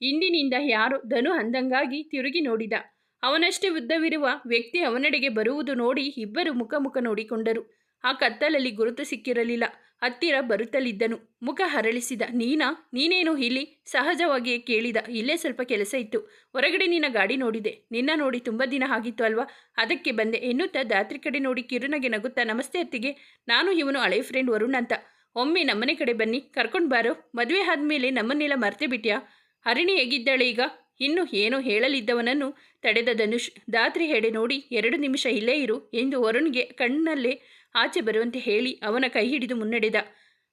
ಇಂದಿನಿಂದ ಯಾರು ಧನು ಅಂದಂಗಾಗಿ ತಿರುಗಿ ನೋಡಿದ. ಅವನಷ್ಟೇ ಉದ್ದವಿರುವ ವ್ಯಕ್ತಿ ಅವನಡೆಗೆ ಬರುವುದು ನೋಡಿ ಇಬ್ಬರು ಮುಖ ಮುಖ ನೋಡಿಕೊಂಡರು. ಆ ಕತ್ತಲಲ್ಲಿ ಗುರುತು ಸಿಕ್ಕಿರಲಿಲ್ಲ. ಹತ್ತಿರ ಬರುತ್ತಲಿದ್ದನು. ಮುಖ ಹರಳಿಸಿದ. ನೀನಾ? ನೀನೇನು ಇಲ್ಲಿ? ಸಹಜವಾಗಿಯೇ ಕೇಳಿದ. ಇಲ್ಲೇ ಸ್ವಲ್ಪ ಕೆಲಸ ಇತ್ತು. ಹೊರಗಡೆ ನಿನ್ನ ಗಾಡಿ ನೋಡಿದೆ. ನಿನ್ನ ನೋಡಿ ತುಂಬ ದಿನ ಆಗಿತ್ತು ಅಲ್ವಾ? ಅದಕ್ಕೆ ಬಂದೆ. ಎನ್ನುತ್ತಾ ದಾತ್ರಿ ಕಡೆ ನೋಡಿ ಕಿರುನಗೆ ನಗುತ್ತಾ, ನಮಸ್ತೆ ಅತ್ತಿಗೆ. ನಾನು ಇವನು ಹಳೆ ಫ್ರೆಂಡ್ ವರುಣ್ ಅಂತ. ಒಮ್ಮೆ ನಮ್ಮನೆ ಕಡೆ ಬನ್ನಿ. ಕರ್ಕೊಂಡು ಬಾರೋ. ಮದುವೆ ಆದಮೇಲೆ ನಮ್ಮನ್ನೆಲ್ಲ ಮರ್ತೆ ಬಿಟ್ಯಾ? ಹರಿಣಿ ಹೇಗಿದ್ದಾಳೆ ಈಗ. ಇನ್ನು ಏನೋ ಹೇಳಲಿದ್ದವನನ್ನು ತಡೆದ ಧನುಷ್ ದಾತ್ರಿ ಹೆಡೆ ನೋಡಿ ಎರಡು ನಿಮಿಷ ಇಲ್ಲೇ ಇರು ಎಂದು ವರುಣ್ಗೆ ಕಣ್ಣಲ್ಲೇ ಆಚೆ ಬರುವಂತೆ ಹೇಳಿ ಅವನ ಕೈ ಹಿಡಿದು ಮುನ್ನಡೆದ.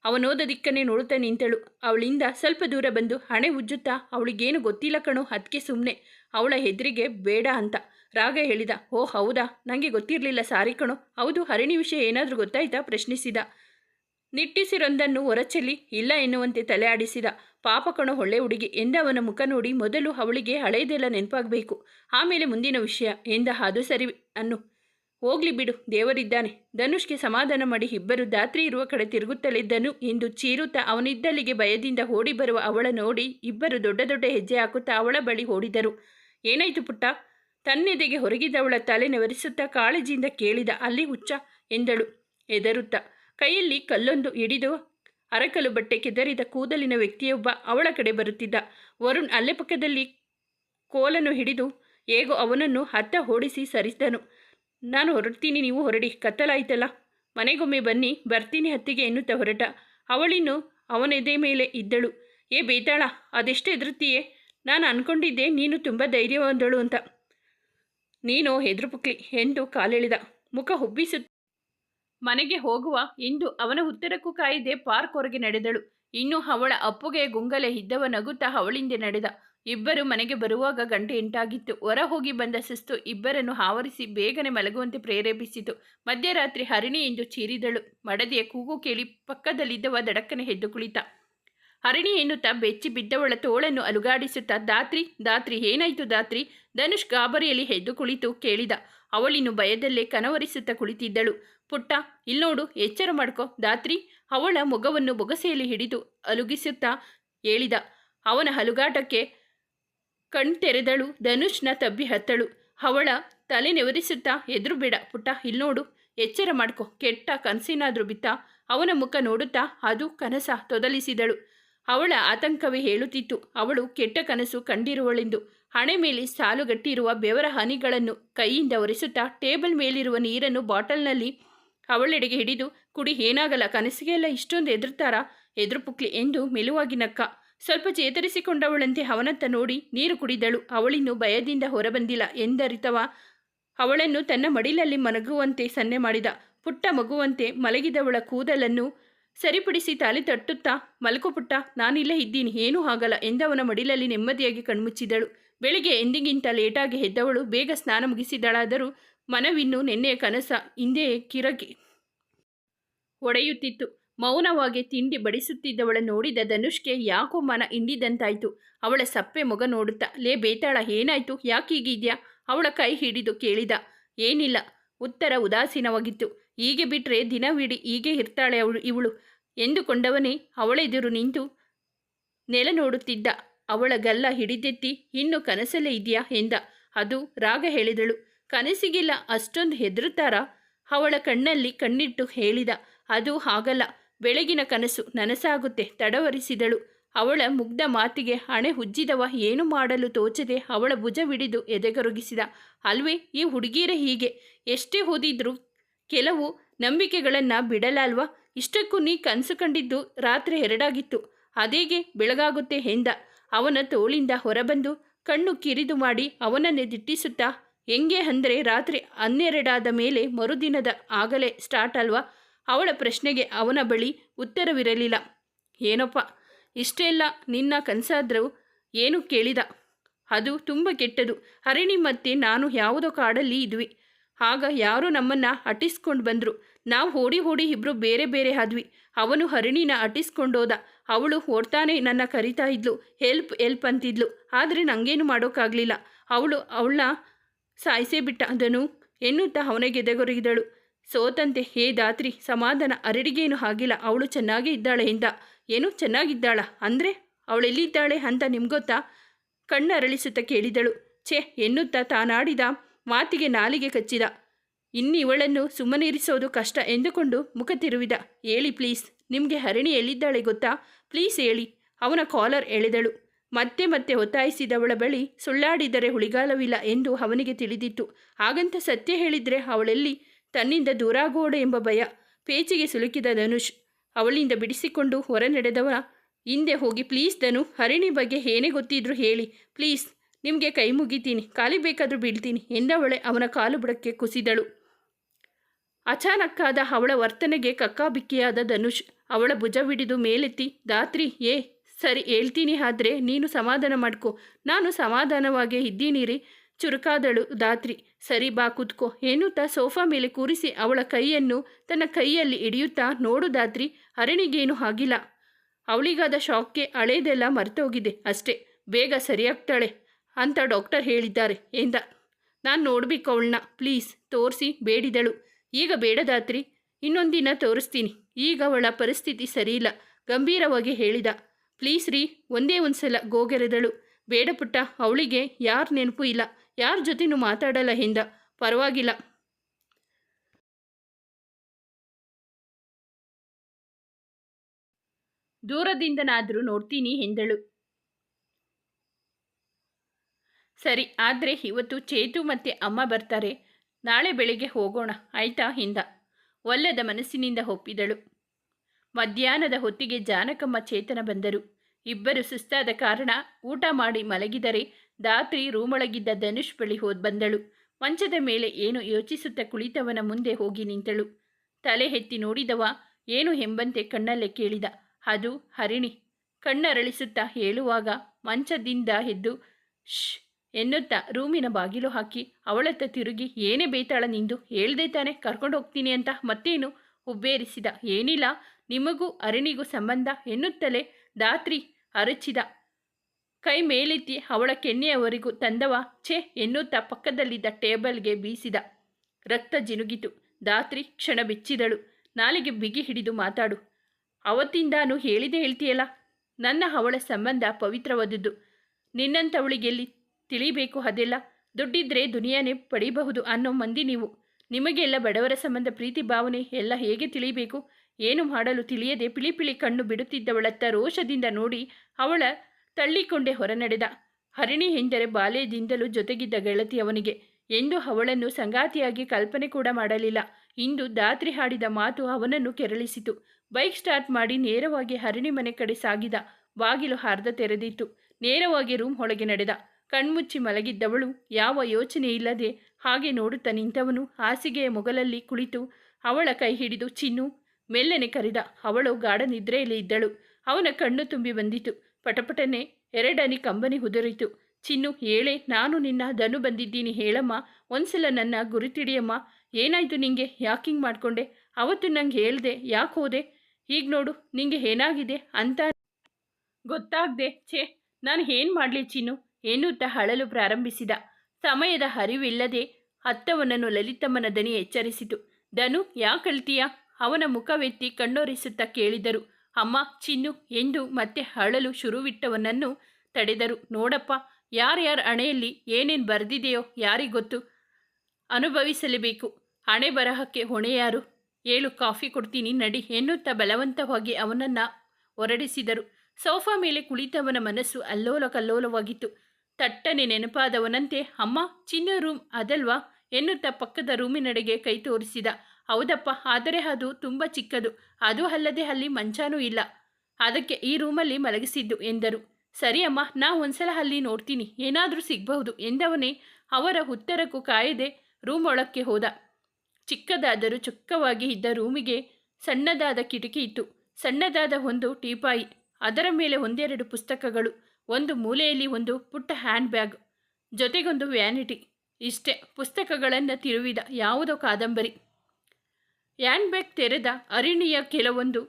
ಅವನೋದ ದಿಕ್ಕನ್ನೇ ನೋಡುತ್ತಾ ನಿಂತಳು. ಅವಳಿಂದ ಸ್ವಲ್ಪ ದೂರ ಬಂದು ಹಣೆ ಉಜ್ಜುತ್ತಾ, ಅವಳಿಗೇನು ಗೊತ್ತಿಲ್ಲ ಕಣು ಅದಕ್ಕೆ ಸುಮ್ಮನೆ ಅವಳ ಹೆದರಿಗೆ ಬೇಡ ಅಂತ ರಾಗ ಹೇಳಿದ. ಓ ಹೌದಾ ನನಗೆ ಗೊತ್ತಿರಲಿಲ್ಲ ಸಾರಿ ಕಣು. ಹೌದು ಹರಿಣಿ ವಿಷಯ ಏನಾದರೂ ಗೊತ್ತಾಯ್ತಾ? ಪ್ರಶ್ನಿಸಿದ. ನಿಟ್ಟಿಸಿರೊಂದನ್ನು ಹೊರಚೆಲ್ಲಿ ಇಲ್ಲ ಎನ್ನುವಂತೆ ತಲೆ ಆಡಿಸಿದ ಪಾಪ ಕಣ ಒಳ್ಳೆ ಹುಡುಗಿ ಎಂದವನ ಮುಖ ನೋಡಿ ಮೊದಲು ಅವಳಿಗೆ ಹಳೆಯದೆಲ್ಲ ನೆನಪಾಗಬೇಕು. ಆಮೇಲೆ ಮುಂದಿನ ವಿಷಯ. ಎಂದ ಅದು ಸರಿ ಅನ್ನು. ಹೋಗ್ಲಿ ಬಿಡು, ದೇವರಿದ್ದಾನೆ. ಧನುಷ್ಗೆ ಸಮಾಧಾನ ಮಾಡಿ ಇಬ್ಬರು ದಾತ್ರಿ ಇರುವ ಕಡೆ ತಿರುಗುತ್ತಲಿದ್ದನು ಎಂದು ಚೀರುತ್ತಾ ಅವನಿದ್ದಲ್ಲಿಗೆ ಭಯದಿಂದ ಓಡಿ ಬರುವ ಅವಳ ನೋಡಿ ಇಬ್ಬರು ದೊಡ್ಡ ದೊಡ್ಡ ಹೆಜ್ಜೆ ಹಾಕುತ್ತಾ ಅವಳ ಬಳಿ ಓಡಿದರು. ಏನಾಯ್ತು ಪುಟ್ಟ? ತನ್ನೆದೆಗೆ ಹೊರಗಿದ್ದವಳ ತಲೆ ನೆವರಿಸುತ್ತಾ ಕಾಳಜಿಯಿಂದ ಕೇಳಿದ, ಅಲ್ಲಿ ಹುಚ್ಚ ಎಂದಳು. ಎದರುತ್ತಾ ಕೈಯಲ್ಲಿ ಕಲ್ಲೊಂದು ಹಿಡಿದು ಅರಕಲು ಬಟ್ಟೆ ಕೆದರಿದ ಕೂದಲಿನ ವ್ಯಕ್ತಿಯೊಬ್ಬ ಅವಳ ಕಡೆ ಬರುತ್ತಿದ್ದ. ವರುಣ್ ಅಲ್ಲೆ ಪಕ್ಕದಲ್ಲಿ ಕೋಲನ್ನು ಹಿಡಿದು ಹೇಗೋ ಅವನನ್ನು ಹತ್ತ ಓಡಿಸಿ ಸರಿಸಿದನು. ನಾನು ಹೊರಡ್ತೀನಿ, ನೀವು ಹೊರಡಿ, ಕತ್ತಲಾಯ್ತಲ್ಲ. ಮನೆಗೊಮ್ಮೆ ಬನ್ನಿ, ಬರ್ತೀನಿ ಹತ್ತಿಗೆ ಎನ್ನುತ್ತಾ ಹೊರಟ. ಅವಳಿನ್ನು ಅವನೆದೆ ಮೇಲೆ ಇದ್ದಳು. ಏ ಬೇತಾಳ, ಅದೆಷ್ಟು ಎದುರುತ್ತೀಯೇ ನಾನು ಅನ್ಕೊಂಡಿದ್ದೆ ನೀನು ತುಂಬ ಧೈರ್ಯವಂದಳು ಅಂತ. ನೀನು ಹೆದರುಪುಕ್ಲಿ ಎಂದು ಕಾಲೆಳೆದ. ಮುಖ ಹುಬ್ಬಿಸು ಮನೆಗೆ ಹೋಗುವ ಎಂದು ಅವನ ಉತ್ತರಕ್ಕೂ ಕಾಯದೆ ಪಾರ್ಕ್ ಹೊರಗೆ ನಡೆದಳು. ಇನ್ನು ಅವಳ ಅಪ್ಪುಗೆ ಗುಂಗಲೆ ಇದ್ದವ ನಗುತ್ತಾ ಅವಳಿಂದೆ ನಡೆದ. ಇಬ್ಬರು ಮನೆಗೆ ಬರುವಾಗ ಗಂಟೆ ಎಂಟಾಗಿತ್ತು. ಹೊರ ಹೋಗಿ ಬಂದ ಸುಸ್ತು ಇಬ್ಬರನ್ನು ಆವರಿಸಿ ಬೇಗನೆ ಮಲಗುವಂತೆ ಪ್ರೇರೇಪಿಸಿತು. ಮಧ್ಯರಾತ್ರಿ ಹರಿಣಿ ಎಂದು ಚೀರಿದಳು. ಮಡದಿಯ ಕೂಗು ಕೇಳಿ ಪಕ್ಕದಲ್ಲಿದ್ದವ ದಡಕ್ಕನೆ ಹೆದ್ದು ಕುಳಿತ. ಹರಿಣಿ ಎನ್ನುತ್ತಾ ಬೆಚ್ಚಿ ಬಿದ್ದವಳ ತೋಳನ್ನು ಅಲುಗಾಡಿಸುತ್ತಾ, ದಾತ್ರಿ ದಾತ್ರಿ, ಏನಾಯ್ತು ದಾತ್ರಿ? ಧನುಷ್ ಗಾಬರಿಯಲ್ಲಿ ಹೆದ್ದು ಕುಳಿತು ಕೇಳಿದ. ಅವಳಿನ್ನು ಭಯದಲ್ಲೇ ಕನವರಿಸುತ್ತಾ ಕುಳಿತಿದ್ದಳು. ಪುಟ್ಟ ಇಲ್ನೋಡು ಎಚ್ಚರ ಮಾಡ್ಕೊ. ದಾತ್ರಿ ಅವಳ ಮೊಗವನ್ನು ಬೊಗಸೆಯಲ್ಲಿ ಹಿಡಿದು ಅಲುಗಿಸುತ್ತಾ ಹೇಳಿದ. ಅವನ ಹಲುಗಾಟಕ್ಕೆ ಕಣ್ತೆರೆದಳು. ಧನುಷ್ನ ತಬ್ಬಿ ಹತ್ತಳು. ಅವಳ ತಲೆ ನೆವರಿಸುತ್ತಾ ಎದುರು ಬೇಡ ಪುಟ್ಟ ಇಲ್ನೋಡು ಎಚ್ಚರ ಮಾಡ್ಕೊ. ಕೆಟ್ಟ ಕನಸಿನಾದ್ರೂ ಬಿತ್ತ. ಅವನ ಮುಖ ನೋಡುತ್ತಾ ಅದು ಕನಸ ತೊದಲಿಸಿದಳು. ಅವಳ ಆತಂಕವೇ ಹೇಳುತ್ತಿತ್ತು. ಅವಳು ಕೆಟ್ಟ ಕನಸು ಕಂಡಿರುವಳೆಂದು. ಹಣೆ ಮೇಲೆ ಸಾಲುಗಟ್ಟಿರುವ ಬೆವರ ಹನಿಗಳನ್ನು ಕೈಯಿಂದ ಒರೆಸುತ್ತಾ, ಟೇಬಲ್ ಮೇಲಿರುವ ನೀರನ್ನು ಬಾಟಲ್ನಲ್ಲಿ ಅವಳೆಡೆಗೆ ಹಿಡಿದು ಕುಡಿ ಏನಾಗಲ್ಲ, ಕನಸಿಗೆ ಎಲ್ಲ ಇಷ್ಟೊಂದು ಎದುರ್ತಾರಾ ಎದುರು ಪುಕ್ಲಿ ಎಂದು ಮೆಲುವಾಗಿ ನಕ್ಕ. ಸ್ವಲ್ಪ ಚೇತರಿಸಿಕೊಂಡವಳಂತೆ ಅವನತ್ತ ನೋಡಿ ನೀರು ಕುಡಿದಳು. ಅವಳಿನ್ನು ಭಯದಿಂದ ಹೊರಬಂದಿಲ್ಲ ಎಂದರಿತವ. ಅವಳನ್ನು ತನ್ನ ಮಡಿಲಲ್ಲಿ ಮಲಗುವಂತೆ ಸನ್ನೆ ಮಾಡಿದ. ಪುಟ್ಟ ಮಗುವಂತೆ ಮಲಗಿದವಳ ಕೂದಲನ್ನು ಸರಿಪಡಿಸಿ ತಾಲಿ ತಟ್ಟುತ್ತಾ, ಮಲಕೋ ಪುಟ್ಟ, ನಾನಿಲ್ಲೇ ಇದ್ದೀನಿ, ಏನೂ ಆಗಲ್ಲ ಎಂದವನ ಮಡಿಲಲ್ಲಿ ನೆಮ್ಮದಿಯಾಗಿ ಕಣ್ಮುಚ್ಚಿದಳು. ಬೆಳಿಗ್ಗೆ ಎಂದಿಗಿಂತ ಲೇಟಾಗಿ ಎದ್ದವಳು, ಬೇಗ ಸ್ನಾನ ಮುಗಿಸಿದಳಾದರೂ ಮನವಿನ್ನು ನೆನ್ನೆಯ ಕನಸ ಹಿಂದೆ ಕಿರಗಿ ಒಡೆಯುತ್ತಿತ್ತು. ಮೌನವಾಗಿ ತಿಂಡಿ ಬಡಿಸುತ್ತಿದ್ದವಳ ನೋಡಿದ ಧನುಷ್ಗೆ ಯಾಕೋ ಮನ ಇಂಡಿದಂತಾಯ್ತು ಅವಳ ಸಪ್ಪೆ ಮೊಗ ನೋಡುತ್ತಾ, ಲೇ ಬೇತಾಳ, ಏನಾಯ್ತು ಯಾಕೀಗಿದ್ಯಾ ಅವಳ ಕೈ ಹಿಡಿದು ಕೇಳಿದ. ಏನಿಲ್ಲ, ಉತ್ತರ ಉದಾಸೀನವಾಗಿತ್ತು. ಹೀಗೆ ಬಿಟ್ಟರೆ ದಿನವಿಡೀ ಹೀಗೆ ಇರ್ತಾಳೆ ಅವಳು, ಇವಳು. ಎಂದುಕೊಂಡವನೇ ಅವಳೆದುರು ನಿಂತು ನೆಲ ನೋಡುತ್ತಿದ್ದ. ಅವಳ ಗಲ್ಲ ಹಿಡಿದೆತ್ತಿ, ಇನ್ನು ಕನಸಲ್ಲೇ ಇದೆಯಾ? ಎಂದ. ಅದು ರಾಗ ಹೇಳಿದಳು. ಕನಸಿಗಿಲ್ಲ, ಅಷ್ಟೊಂದು ಹೆದರುತ್ತಾರ? ಅವಳ ಕಣ್ಣಲ್ಲಿ ಕಣ್ಣಿಟ್ಟು ಹೇಳಿದ. ಅದು ಹಾಗಲ್ಲ. ಬೆಳಗಿನ ಕನಸು ನನಸಾಗುತ್ತೆ, ತಡವರಿಸಿದಳು. ಅವಳ ಮುಗ್ಧ ಮಾತಿಗೆ ಹಣೆ ಉಜ್ಜಿದವ ಏನು ಮಾಡಲು ತೋಚದೆ ಅವಳ ಭುಜವಿಡಿದು ಎದೆಗರುಗಿಸಿದ. ಅಲ್ವೇ, ಈ ಹುಡುಗೀರೆ ಹೀಗೆ. ಎಷ್ಟೇ ಓದಿದ್ರು ಕೆಲವು ನಂಬಿಕೆಗಳನ್ನು ಬಿಡಲಾಲ್ವ? ಇಷ್ಟಕ್ಕೂ ನೀ ಕನಸು ಕಂಡಿದ್ದು ರಾತ್ರಿ ಎರಡಾಗಿತ್ತು. ಅದೇಗೆ ಬೆಳಗಾಗುತ್ತೆ ಎಂದ ಅವನ ತೋಳಿಂದ ಹೊರಬಂದು ಕಣ್ಣು ಕಿರಿದು ಮಾಡಿ ಅವನನ್ನೇ ದಿಟ್ಟಿಸುತ್ತಾ, ಹೆಂಗೆ ಅಂದರೆ ರಾತ್ರಿ ಹನ್ನೆರಡಾದ ಮೇಲೆ ಮರುದಿನದ ಆಗಲೇ ಸ್ಟಾರ್ಟ್ ಅಲ್ವಾ? ಅವಳ ಪ್ರಶ್ನೆಗೆ ಅವನ ಬಳಿ ಉತ್ತರವಿರಲಿಲ್ಲ. ಏನಪ್ಪ ಇಷ್ಟೆಲ್ಲ ನಿನ್ನ ಕನಸಾದ್ರೂ ಏನು ಕೇಳಿದ? ಅದು ತುಂಬ ಕೆಟ್ಟದು. ಹರಿಣಿ ಮತ್ತೆ ನಾನು ಯಾವುದೋ ಕಾಡಲ್ಲಿ ಇದ್ವಿ. ಆಗ ಯಾರು ನಮ್ಮನ್ನು ಅಟ್ಟಿಸ್ಕೊಂಡು ಬಂದರು. ನಾವು ಓಡಿ ಓಡಿ ಇಬ್ಬರು ಬೇರೆ ಬೇರೆ ಆದ್ವಿ. ಅವನು ಹರಿಣಿನ ಅಟ್ಟಿಸ್ಕೊಂಡೋದ ಅವಳು ಓಡ್ತಾನೆ ನನ್ನ ಕರಿತಾ ಇದ್ಲು. ಹೆಲ್ಪ್ ಹೆಲ್ಪ್ ಅಂತಿದ್ಲು. ಆದರೆ ನನಗೇನು ಮಾಡೋಕ್ಕಾಗಲಿಲ್ಲ. ಅವಳು ಅವಳ ಸಾಯಿಸೇ ಬಿಟ್ಟ. ಅದನು ಎನ್ನುತ್ತಾ ಅವನಿಗೆ ಎದೆಗೊರಗಿದಳು ಸೋತಂತೆ, ಹೇ ದಾತ್ರಿ, ಸಮಾಧಾನ ಅರಡಿಗೇನು ಆಗಿಲ್ಲ. ಅವಳು ಚೆನ್ನಾಗೇ ಇದ್ದಾಳೆ ಎಂದ ಏನು ಚೆನ್ನಾಗಿದ್ದಾಳ. ಅಂದರೆ ಅವಳೆಲ್ಲಿದ್ದಾಳೆ ಅಂತ ನಿಮ್ಗೊತ್ತಾ? ಕಣ್ಣರಳಿಸುತ್ತಾ ಕೇಳಿದಳು. ಛೇ ಎನ್ನುತ್ತಾ ತಾನಾಡಿದ ಮಾತಿಗೆ ನಾಲಿಗೆ ಕಚ್ಚಿದ. ಇನ್ನಿವಳನ್ನು ಸುಮ್ಮನಿರಿಸೋದು ಕಷ್ಟ ಎಂದುಕೊಂಡು ಮುಖ ತಿರುವಿದ. ಹೇಳಿ ಪ್ಲೀಸ್, ನಿಮಗೆ ಹರಿಣಿ ಎಲ್ಲಿದ್ದಾಳೆ ಗೊತ್ತಾ? ಪ್ಲೀಸ್ ಹೇಳಿ, ಅವನ ಕಾಲರ್ ಎಳೆದಳು. ಮತ್ತೆ ಮತ್ತೆ ಒತ್ತಾಯಿಸಿದವಳ ಬಳಿ ಸುಳ್ಳಾಡಿದರೆ ಹುಳಿಗಾಲವಿಲ್ಲ ಎಂದು ಅವನಿಗೆ ತಿಳಿದಿತ್ತು. ಹಾಗಂತ ಸತ್ಯ ಹೇಳಿದರೆ ಅವಳೆಲ್ಲಿ? ತನ್ನಿಂದ ದೂರಾಗೋಡೆ ಎಂಬ ಭಯ. ಪೇಚಿಗೆ ಸಿಲುಕಿದ ಧನುಷ್. ಅವಳಿಂದ ಬಿಡಿಸಿಕೊಂಡು ಹೊರ ನಡೆದವ ಹಿಂದೆ ಹೋಗಿ ಪ್ಲೀಸ್ ಧನು, ಹರಿಣಿ ಬಗ್ಗೆ ಏನೇ ಗೊತ್ತಿದ್ರು ಹೇಳಿ, ಪ್ಲೀಸ್. ನಿಮಗೆ ಕೈ ಮುಗಿತೀನಿ ಕಾಲಿ ಬೇಕಾದರೂ ಬೀಳ್ತೀನಿ, ಎಂದವಳೆ ಅವನ ಕಾಲು ಬುಡಕ್ಕೆ ಕುಸಿದಳು. ಅಚಾನಕ್ಕಾದ ಅವಳ ವರ್ತನೆಗೆ ಕಕ್ಕಾಬಿಕ್ಕಿಯಾದ ಧನುಷ್ ಅವಳ ಭುಜವಿಡಿದು ಮೇಲೆತ್ತಿ, ದಾತ್ರಿ, ಏ, ಸರಿ, ಹೇಳ್ತೀನಿ ಆದರೆ ನೀನು ಸಮಾಧಾನ ಮಾಡ್ಕೋ, ನಾನು ಸಮಾಧಾನವಾಗೇ ಇದ್ದೀನಿ ರೀ ಚುರುಕಾದಳು ದಾತ್ರಿ. ಸರಿ, ಬಾ, ಕೂತ್ಕೋ. ಏನುತ್ತಾ, ಸೋಫಾ ಮೇಲೆ ಕೂರಿಸಿ ಅವಳ ಕೈಯನ್ನು ತನ್ನ ಕೈಯಲ್ಲಿ ಹಿಡಿಯುತ್ತಾ ನೋಡು ದಾತ್ರಿ ಅರಣಿಗೇನು ಆಗಿಲ್ಲ. ಅವಳಿಗಾದ ಶಾಕ್ಗೆ ಹಳೇದೆಲ್ಲ ಮರೆತೋಗಿದೆ ಅಷ್ಟೇ. ಬೇಗ ಸರಿಯಾಗ್ತಾಳೆ ಅಂತ ಡಾಕ್ಟರ್ ಹೇಳಿದ್ದಾರೆ ಎಂದ. ನಾನು ನೋಡ್ಬೇಕು ಅವಳನ್ನ. ಪ್ಲೀಸ್, ತೋರಿಸಿ, ಬೇಡಿದಳು. ಈಗ ಬೇಡದಾತ್ರಿ. ಇನ್ನೊಂದಿನ ತೋರಿಸ್ತೀನಿ. ಈಗ ಅವಳ ಪರಿಸ್ಥಿತಿ ಸರಿಯಿಲ್ಲ. ಗಂಭೀರವಾಗಿ ಹೇಳಿದ. ಪ್ಲೀಸ್ ರೀ, ಒಂದೇ ಒಂದ್ಸಲ ಗೋಗೆರೆದಳು. ಬೇಡ ಪುಟ್ಟ ಅವಳಿಗೆ ಯಾರ ನೆನಪು ಇಲ್ಲ. ಯಾರ ಜೊತೆನೂ ಮಾತಾಡಲ್ಲ ಹಿಂದ ಪರವಾಗಿಲ್ಲ. ದೂರದಿಂದನಾದರೂ ನೋಡ್ತೀನಿ ಎಂದಳು. ಸರಿ, ಆದರೆ ಇವತ್ತು ಚೇತು ಮತ್ತೆ ಅಮ್ಮ ಬರ್ತಾರೆ. ನಾಳೆ ಬೆಳಿಗ್ಗೆ ಹೋಗೋಣ, ಆಯ್ತಾ ಹಿಂದ? ಒಲ್ಲದ ಮನಸ್ಸಿನಿಂದ ಒಪ್ಪಿದಳು. ಮಧ್ಯಾಹ್ನದ ಹೊತ್ತಿಗೆ ಜಾನಕಮ್ಮ ಚೇತನ ಬಂದರು. ಇಬ್ಬರು ಸುಸ್ತಾದ ಕಾರಣ ಊಟ ಮಾಡಿ ಮಲಗಿದರೆ ದಾತ್ರಿ ರೂಮೊಳಗಿದ್ದ ಧನುಷ್ ಬಳಿ ಹೋದ್ ಬಂದಳು. ಮಂಚದ ಮೇಲೆ ಏನು ಯೋಚಿಸುತ್ತಾ ಕುಳಿತವನ ಮುಂದೆ ಹೋಗಿ ನಿಂತಳು. ತಲೆ ಎತ್ತಿ ನೋಡಿದವ ಏನು ಎಂಬಂತೆ ಕಣ್ಣಲ್ಲೇ ಕೇಳಿದ. ಅದು ಹರಿಣಿ. ಕಣ್ಣರಳಿಸುತ್ತಾ ಹೇಳುವಾಗ ಮಂಚದಿಂದ ಎದ್ದು ಶ್ ಎನ್ನುತ್ತಾ ರೂಮಿನ ಬಾಗಿಲು ಹಾಕಿ ಅವಳತ್ತ ತಿರುಗಿ, ಏನೇ ಬೇತಾಳ ನಿಂದು? ಹೇಳ್ದೆ ತಾನೆ, ಕರ್ಕೊಂಡು ಹೋಗ್ತೀನಿ ಅಂತ ಮತ್ತೇನು? ಹುಬ್ಬೇರಿಸಿದ ಏನಿಲ್ಲ, ನಿಮಗೂ ಅರಣಿಗೂ ಸಂಬಂಧ? ಎನ್ನುತ್ತಲೇ ದಾತ್ರಿ ಅರಚಿದ. ಕೈ ಮೇಲೆತ್ತಿ ಅವಳ ಕೆನ್ನೆಯವರೆಗೂ ತಂದವ, ಛೇ! ಎನ್ನುತ್ತಾ ಪಕ್ಕದಲ್ಲಿದ್ದ ಟೇಬಲ್ಗೆ ಬೀಸಿದ. ರಕ್ತ ಜಿನುಗಿತು. ದಾತ್ರಿ ಕ್ಷಣ ಬೆಚ್ಚಿದಳು. ನಾಲಿಗೆ ಬಿಗಿ ಹಿಡಿದು ಮಾತಾಡು ಅವತ್ತಿಂದಾನು ಹೇಳಿದೆ ಹೇಳ್ತೀಯಲ್ಲ? ನನ್ನ ಅವಳ ಸಂಬಂಧ ಪವಿತ್ರವಾದದ್ದು. ನಿನ್ನಂಥವಳಿಗೆಲ್ಲಿ ತಿಳಿಬೇಕು ಅದೆಲ್ಲ? ದುಡ್ಡಿದ್ರೆ ದುನಿಯಾನೇ ಪಡೀಬಹುದು ಅನ್ನೋ ಮಂದಿ ನೀವು. ನಿಮಗೆಲ್ಲ ಬಡವರ ಸಂಬಂಧ ಪ್ರೀತಿ ಭಾವನೆ ಎಲ್ಲ ಹೇಗೆ ತಿಳಿಬೇಕು ಏನು ಮಾಡಲು ತಿಳಿಯದೆ ಪಿಳಿಪಿಳಿ ಪಿಳಿ ಕಣ್ಣು ಬಿಡುತ್ತಿದ್ದವಳತ್ತ ರೋಷದಿಂದ ನೋಡಿ ಅವಳ ತಳ್ಳಿಕೊಂಡೇ ಹೊರನಡೆದ. ಹರಿಣಿ ಎಂದರೆ ಬಾಲ್ಯದಿಂದಲೂ ಜೊತೆಗಿದ್ದ ಗೆಳತಿ ಅವನಿಗೆ. ಎಂದು ಅವಳನ್ನು ಸಂಗಾತಿಯಾಗಿ ಕಲ್ಪನೆ ಕೂಡ ಮಾಡಲಿಲ್ಲ. ಇಂದು ದಾತ್ರಿ ಹಾಡಿದ ಮಾತು ಅವನನ್ನು ಕೆರಳಿಸಿತು. ಬೈಕ್ ಸ್ಟಾರ್ಟ್ ಮಾಡಿ ನೇರವಾಗಿ ಹರಿಣಿ ಮನೆ ಕಡೆ ಸಾಗಿದ. ಬಾಗಿಲು ಹಾರ್ದ ತೆರೆದಿತ್ತು. ನೇರವಾಗಿ ರೂಮ್ ಒಳಗೆ ನಡೆದ. ಕಣ್ಮುಚ್ಚಿ ಮಲಗಿದ್ದವಳು, ಯಾವ ಯೋಚನೆ ಇಲ್ಲದೆ ಹಾಗೆ ನೋಡುತ್ತಾ ನಿಂತವನು ಹಾಸಿಗೆಯ ಮೊಗಲಲ್ಲಿ ಕುಳಿತು ಅವಳ ಕೈ ಹಿಡಿದು, ಚಿನ್ನು, ಮೆಲ್ಲನೆ ಕರೆದ ಅವಳು ಗಾಢ ನಿದ್ರೆಯಲ್ಲಿ ಇದ್ದಳು. ಅವನ ಕಣ್ಣು ತುಂಬಿ ಬಂದಿತು. ಪಟಪಟನೆ ಎರಡನಿ ಕಂಬನಿ ಉದುರಿತು. ಚಿನ್ನು ಹೇಳೆ ನಾನು ನಿನ್ನ ದನು ಬಂದಿದ್ದೀನಿ ಹೇಳಮ್ಮ. ಒಂದ್ಸಲ ನನ್ನ ಗುರುತಿಡಿಯಮ್ಮ. ಏನಾಯ್ತು ನಿಂಗೆ? ಯಾಕಿಂಗ್ ಮಾಡಿಕೊಂಡೆ? ಅವತ್ತು ನಂಗೆ ಹೇಳ್ದೆ, ಯಾಕೆ ಹೋದೆ? ಈಗ ನೋಡು, ನಿಂಗೆ ಏನಾಗಿದೆ ಅಂತ ಗೊತ್ತಾಗ್ದೆ. ಛೇ, ನಾನು ಏನು ಮಾಡಲಿ ಚಿನ್ನು? ಎನ್ನುತ್ತಾ ಅಳಲು ಪ್ರಾರಂಭಿಸಿದ. ಸಮಯದ ಹರಿವಿಲ್ಲದೆ ಅತ್ತವನನ್ನು ಲಲಿತಮ್ಮನ ದನಿ ಎಚ್ಚರಿಸಿತು. ಧನು ಯಾಕಳ್ತೀಯ ಅವನ ಮುಖವೆತ್ತಿ ಕಣ್ಣೋರಿಸುತ್ತಾ ಕೇಳಿದರು. ಅಮ್ಮ, ಚಿನ್ನು ಎಂದು ಮತ್ತೆ ಅಳಲು ಶುರುವಿಟ್ಟವನನ್ನು ತಡೆದರು. ನೋಡಪ್ಪ, ಯಾರ್ಯಾರ ಹಣೆಯಲ್ಲಿ ಏನೇನು ಬರೆದಿದೆಯೋ ಯಾರಿಗೊತ್ತು ಅನುಭವಿಸಲೇಬೇಕು. ಹಣೆ ಬರಹಕ್ಕೆ ಹೊಣೆ ಯಾರು ಏಳು, ಕಾಫಿ ಕೊಡ್ತೀನಿ, ನಡಿ ಎನ್ನುತ್ತಾ ಬಲವಂತವಾಗಿ ಅವನನ್ನು ಹೊರಡಿಸಿದರು. ಸೋಫಾ ಮೇಲೆ ಕುಳಿತವನ ಮನಸ್ಸು ಅಲ್ಲೋಲ ಕಲ್ಲೋಲವಾಗಿತ್ತು ತಟ್ಟನೆ ನೆನಪಾದವನಂತೆ ಅಮ್ಮ ಚಿನ್ನ ರೂಮ್ ಅದಲ್ವಾ ಎನ್ನುತ್ತಾ ಪಕ್ಕದ ರೂಮಿನಡೆಗೆ ಕೈ ತೋರಿಸಿದ. ಹೌದಪ್ಪ, ಆದರೆ ಅದು ತುಂಬ ಚಿಕ್ಕದು. ಅದು ಅಲ್ಲದೆ ಅಲ್ಲಿ ಮಂಚಾನೂ ಇಲ್ಲ. ಅದಕ್ಕೆ ಈ ರೂಮಲ್ಲಿ ಮಲಗಿಸಿದ್ದು ಎಂದರು. ಸರಿ ಅಮ್ಮ, ನಾ ಒಂದ್ಸಲ ಅಲ್ಲಿ ನೋಡ್ತೀನಿ. ಏನಾದರೂ ಸಿಗಬಹುದು ಎಂದವನೇ ಅವರ ಉತ್ತರಕ್ಕೂ ಕಾಯದೆ ರೂಮ್ ಒಳಕ್ಕೆ ಹೋದ. ಚಿಕ್ಕದಾದರೂ ಚೊಕ್ಕವಾಗಿ ಇದ್ದ ರೂಮಿಗೆ ಸಣ್ಣದಾದ ಕಿಟಕಿ ಇತ್ತು. ಸಣ್ಣದಾದ ಒಂದು ಟೀಪಾಯಿ, ಅದರ ಮೇಲೆ ಒಂದೆರಡು ಪುಸ್ತಕಗಳು. ಒಂದು ಮೂಲೆಯಲ್ಲಿ ಒಂದು ಪುಟ್ಟ ಹ್ಯಾಂಡ್ ಬ್ಯಾಗ್ ಜೊತೆಗೊಂದು ವ್ಯಾನಿಟಿ, ಇಷ್ಟೇ ಪುಸ್ತಕಗಳನ್ನು ತಿರುವಿದ ಯಾವುದೋ ಕಾದಂಬರಿ. ಹ್ಯಾಂಡ್ ಬ್ಯಾಗ್ ತೆರೆದ ಅರಿಣಿಯ ಕೆಲವೊಂದು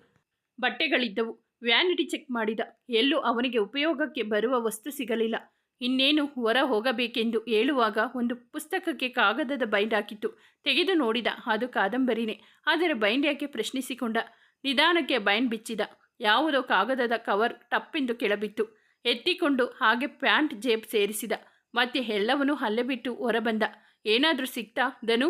ಬಟ್ಟೆಗಳಿದ್ದವು. ವ್ಯಾನಿಟಿ ಚೆಕ್ ಮಾಡಿದ, ಎಲ್ಲೂ ಅವನಿಗೆ ಉಪಯೋಗಕ್ಕೆ ಬರುವ ವಸ್ತು ಸಿಗಲಿಲ್ಲ. ಇನ್ನೇನು ಹೊರ ಹೋಗಬೇಕೆಂದು ಹೇಳುವಾಗ ಒಂದು ಪುಸ್ತಕಕ್ಕೆ ಕಾಗದದ ಬೈಂಡ್ ಹಾಕಿತ್ತು. ತೆಗೆದು ನೋಡಿದ, ಅದು ಕಾದಂಬರಿನೇ. ಆದರೆ ಬೈಂಡ್ ಯಾಕೆ ಪ್ರಶ್ನಿಸಿಕೊಂಡ? ನಿಧಾನಕ್ಕೆ ಬೈಂಡ್ ಬಿಚ್ಚಿದ. ಯಾವುದೋ ಕಾಗದದ ಕವರ್ ಟಪ್ಪೆಂದು ಕೆಳಬಿತ್ತು. ಎತ್ತಿಕೊಂಡು ಹಾಗೆ ಪ್ಯಾಂಟ್ ಜೇಬ್ ಸೇರಿಸಿದ. ಮತ್ತೆ ಎಲ್ಲವನ್ನೂ ಹಲ್ಲೆ ಬಿಟ್ಟು ಹೊರಬಂದ. ಏನಾದರೂ ಸಿಗ್ತಾ ಧನು?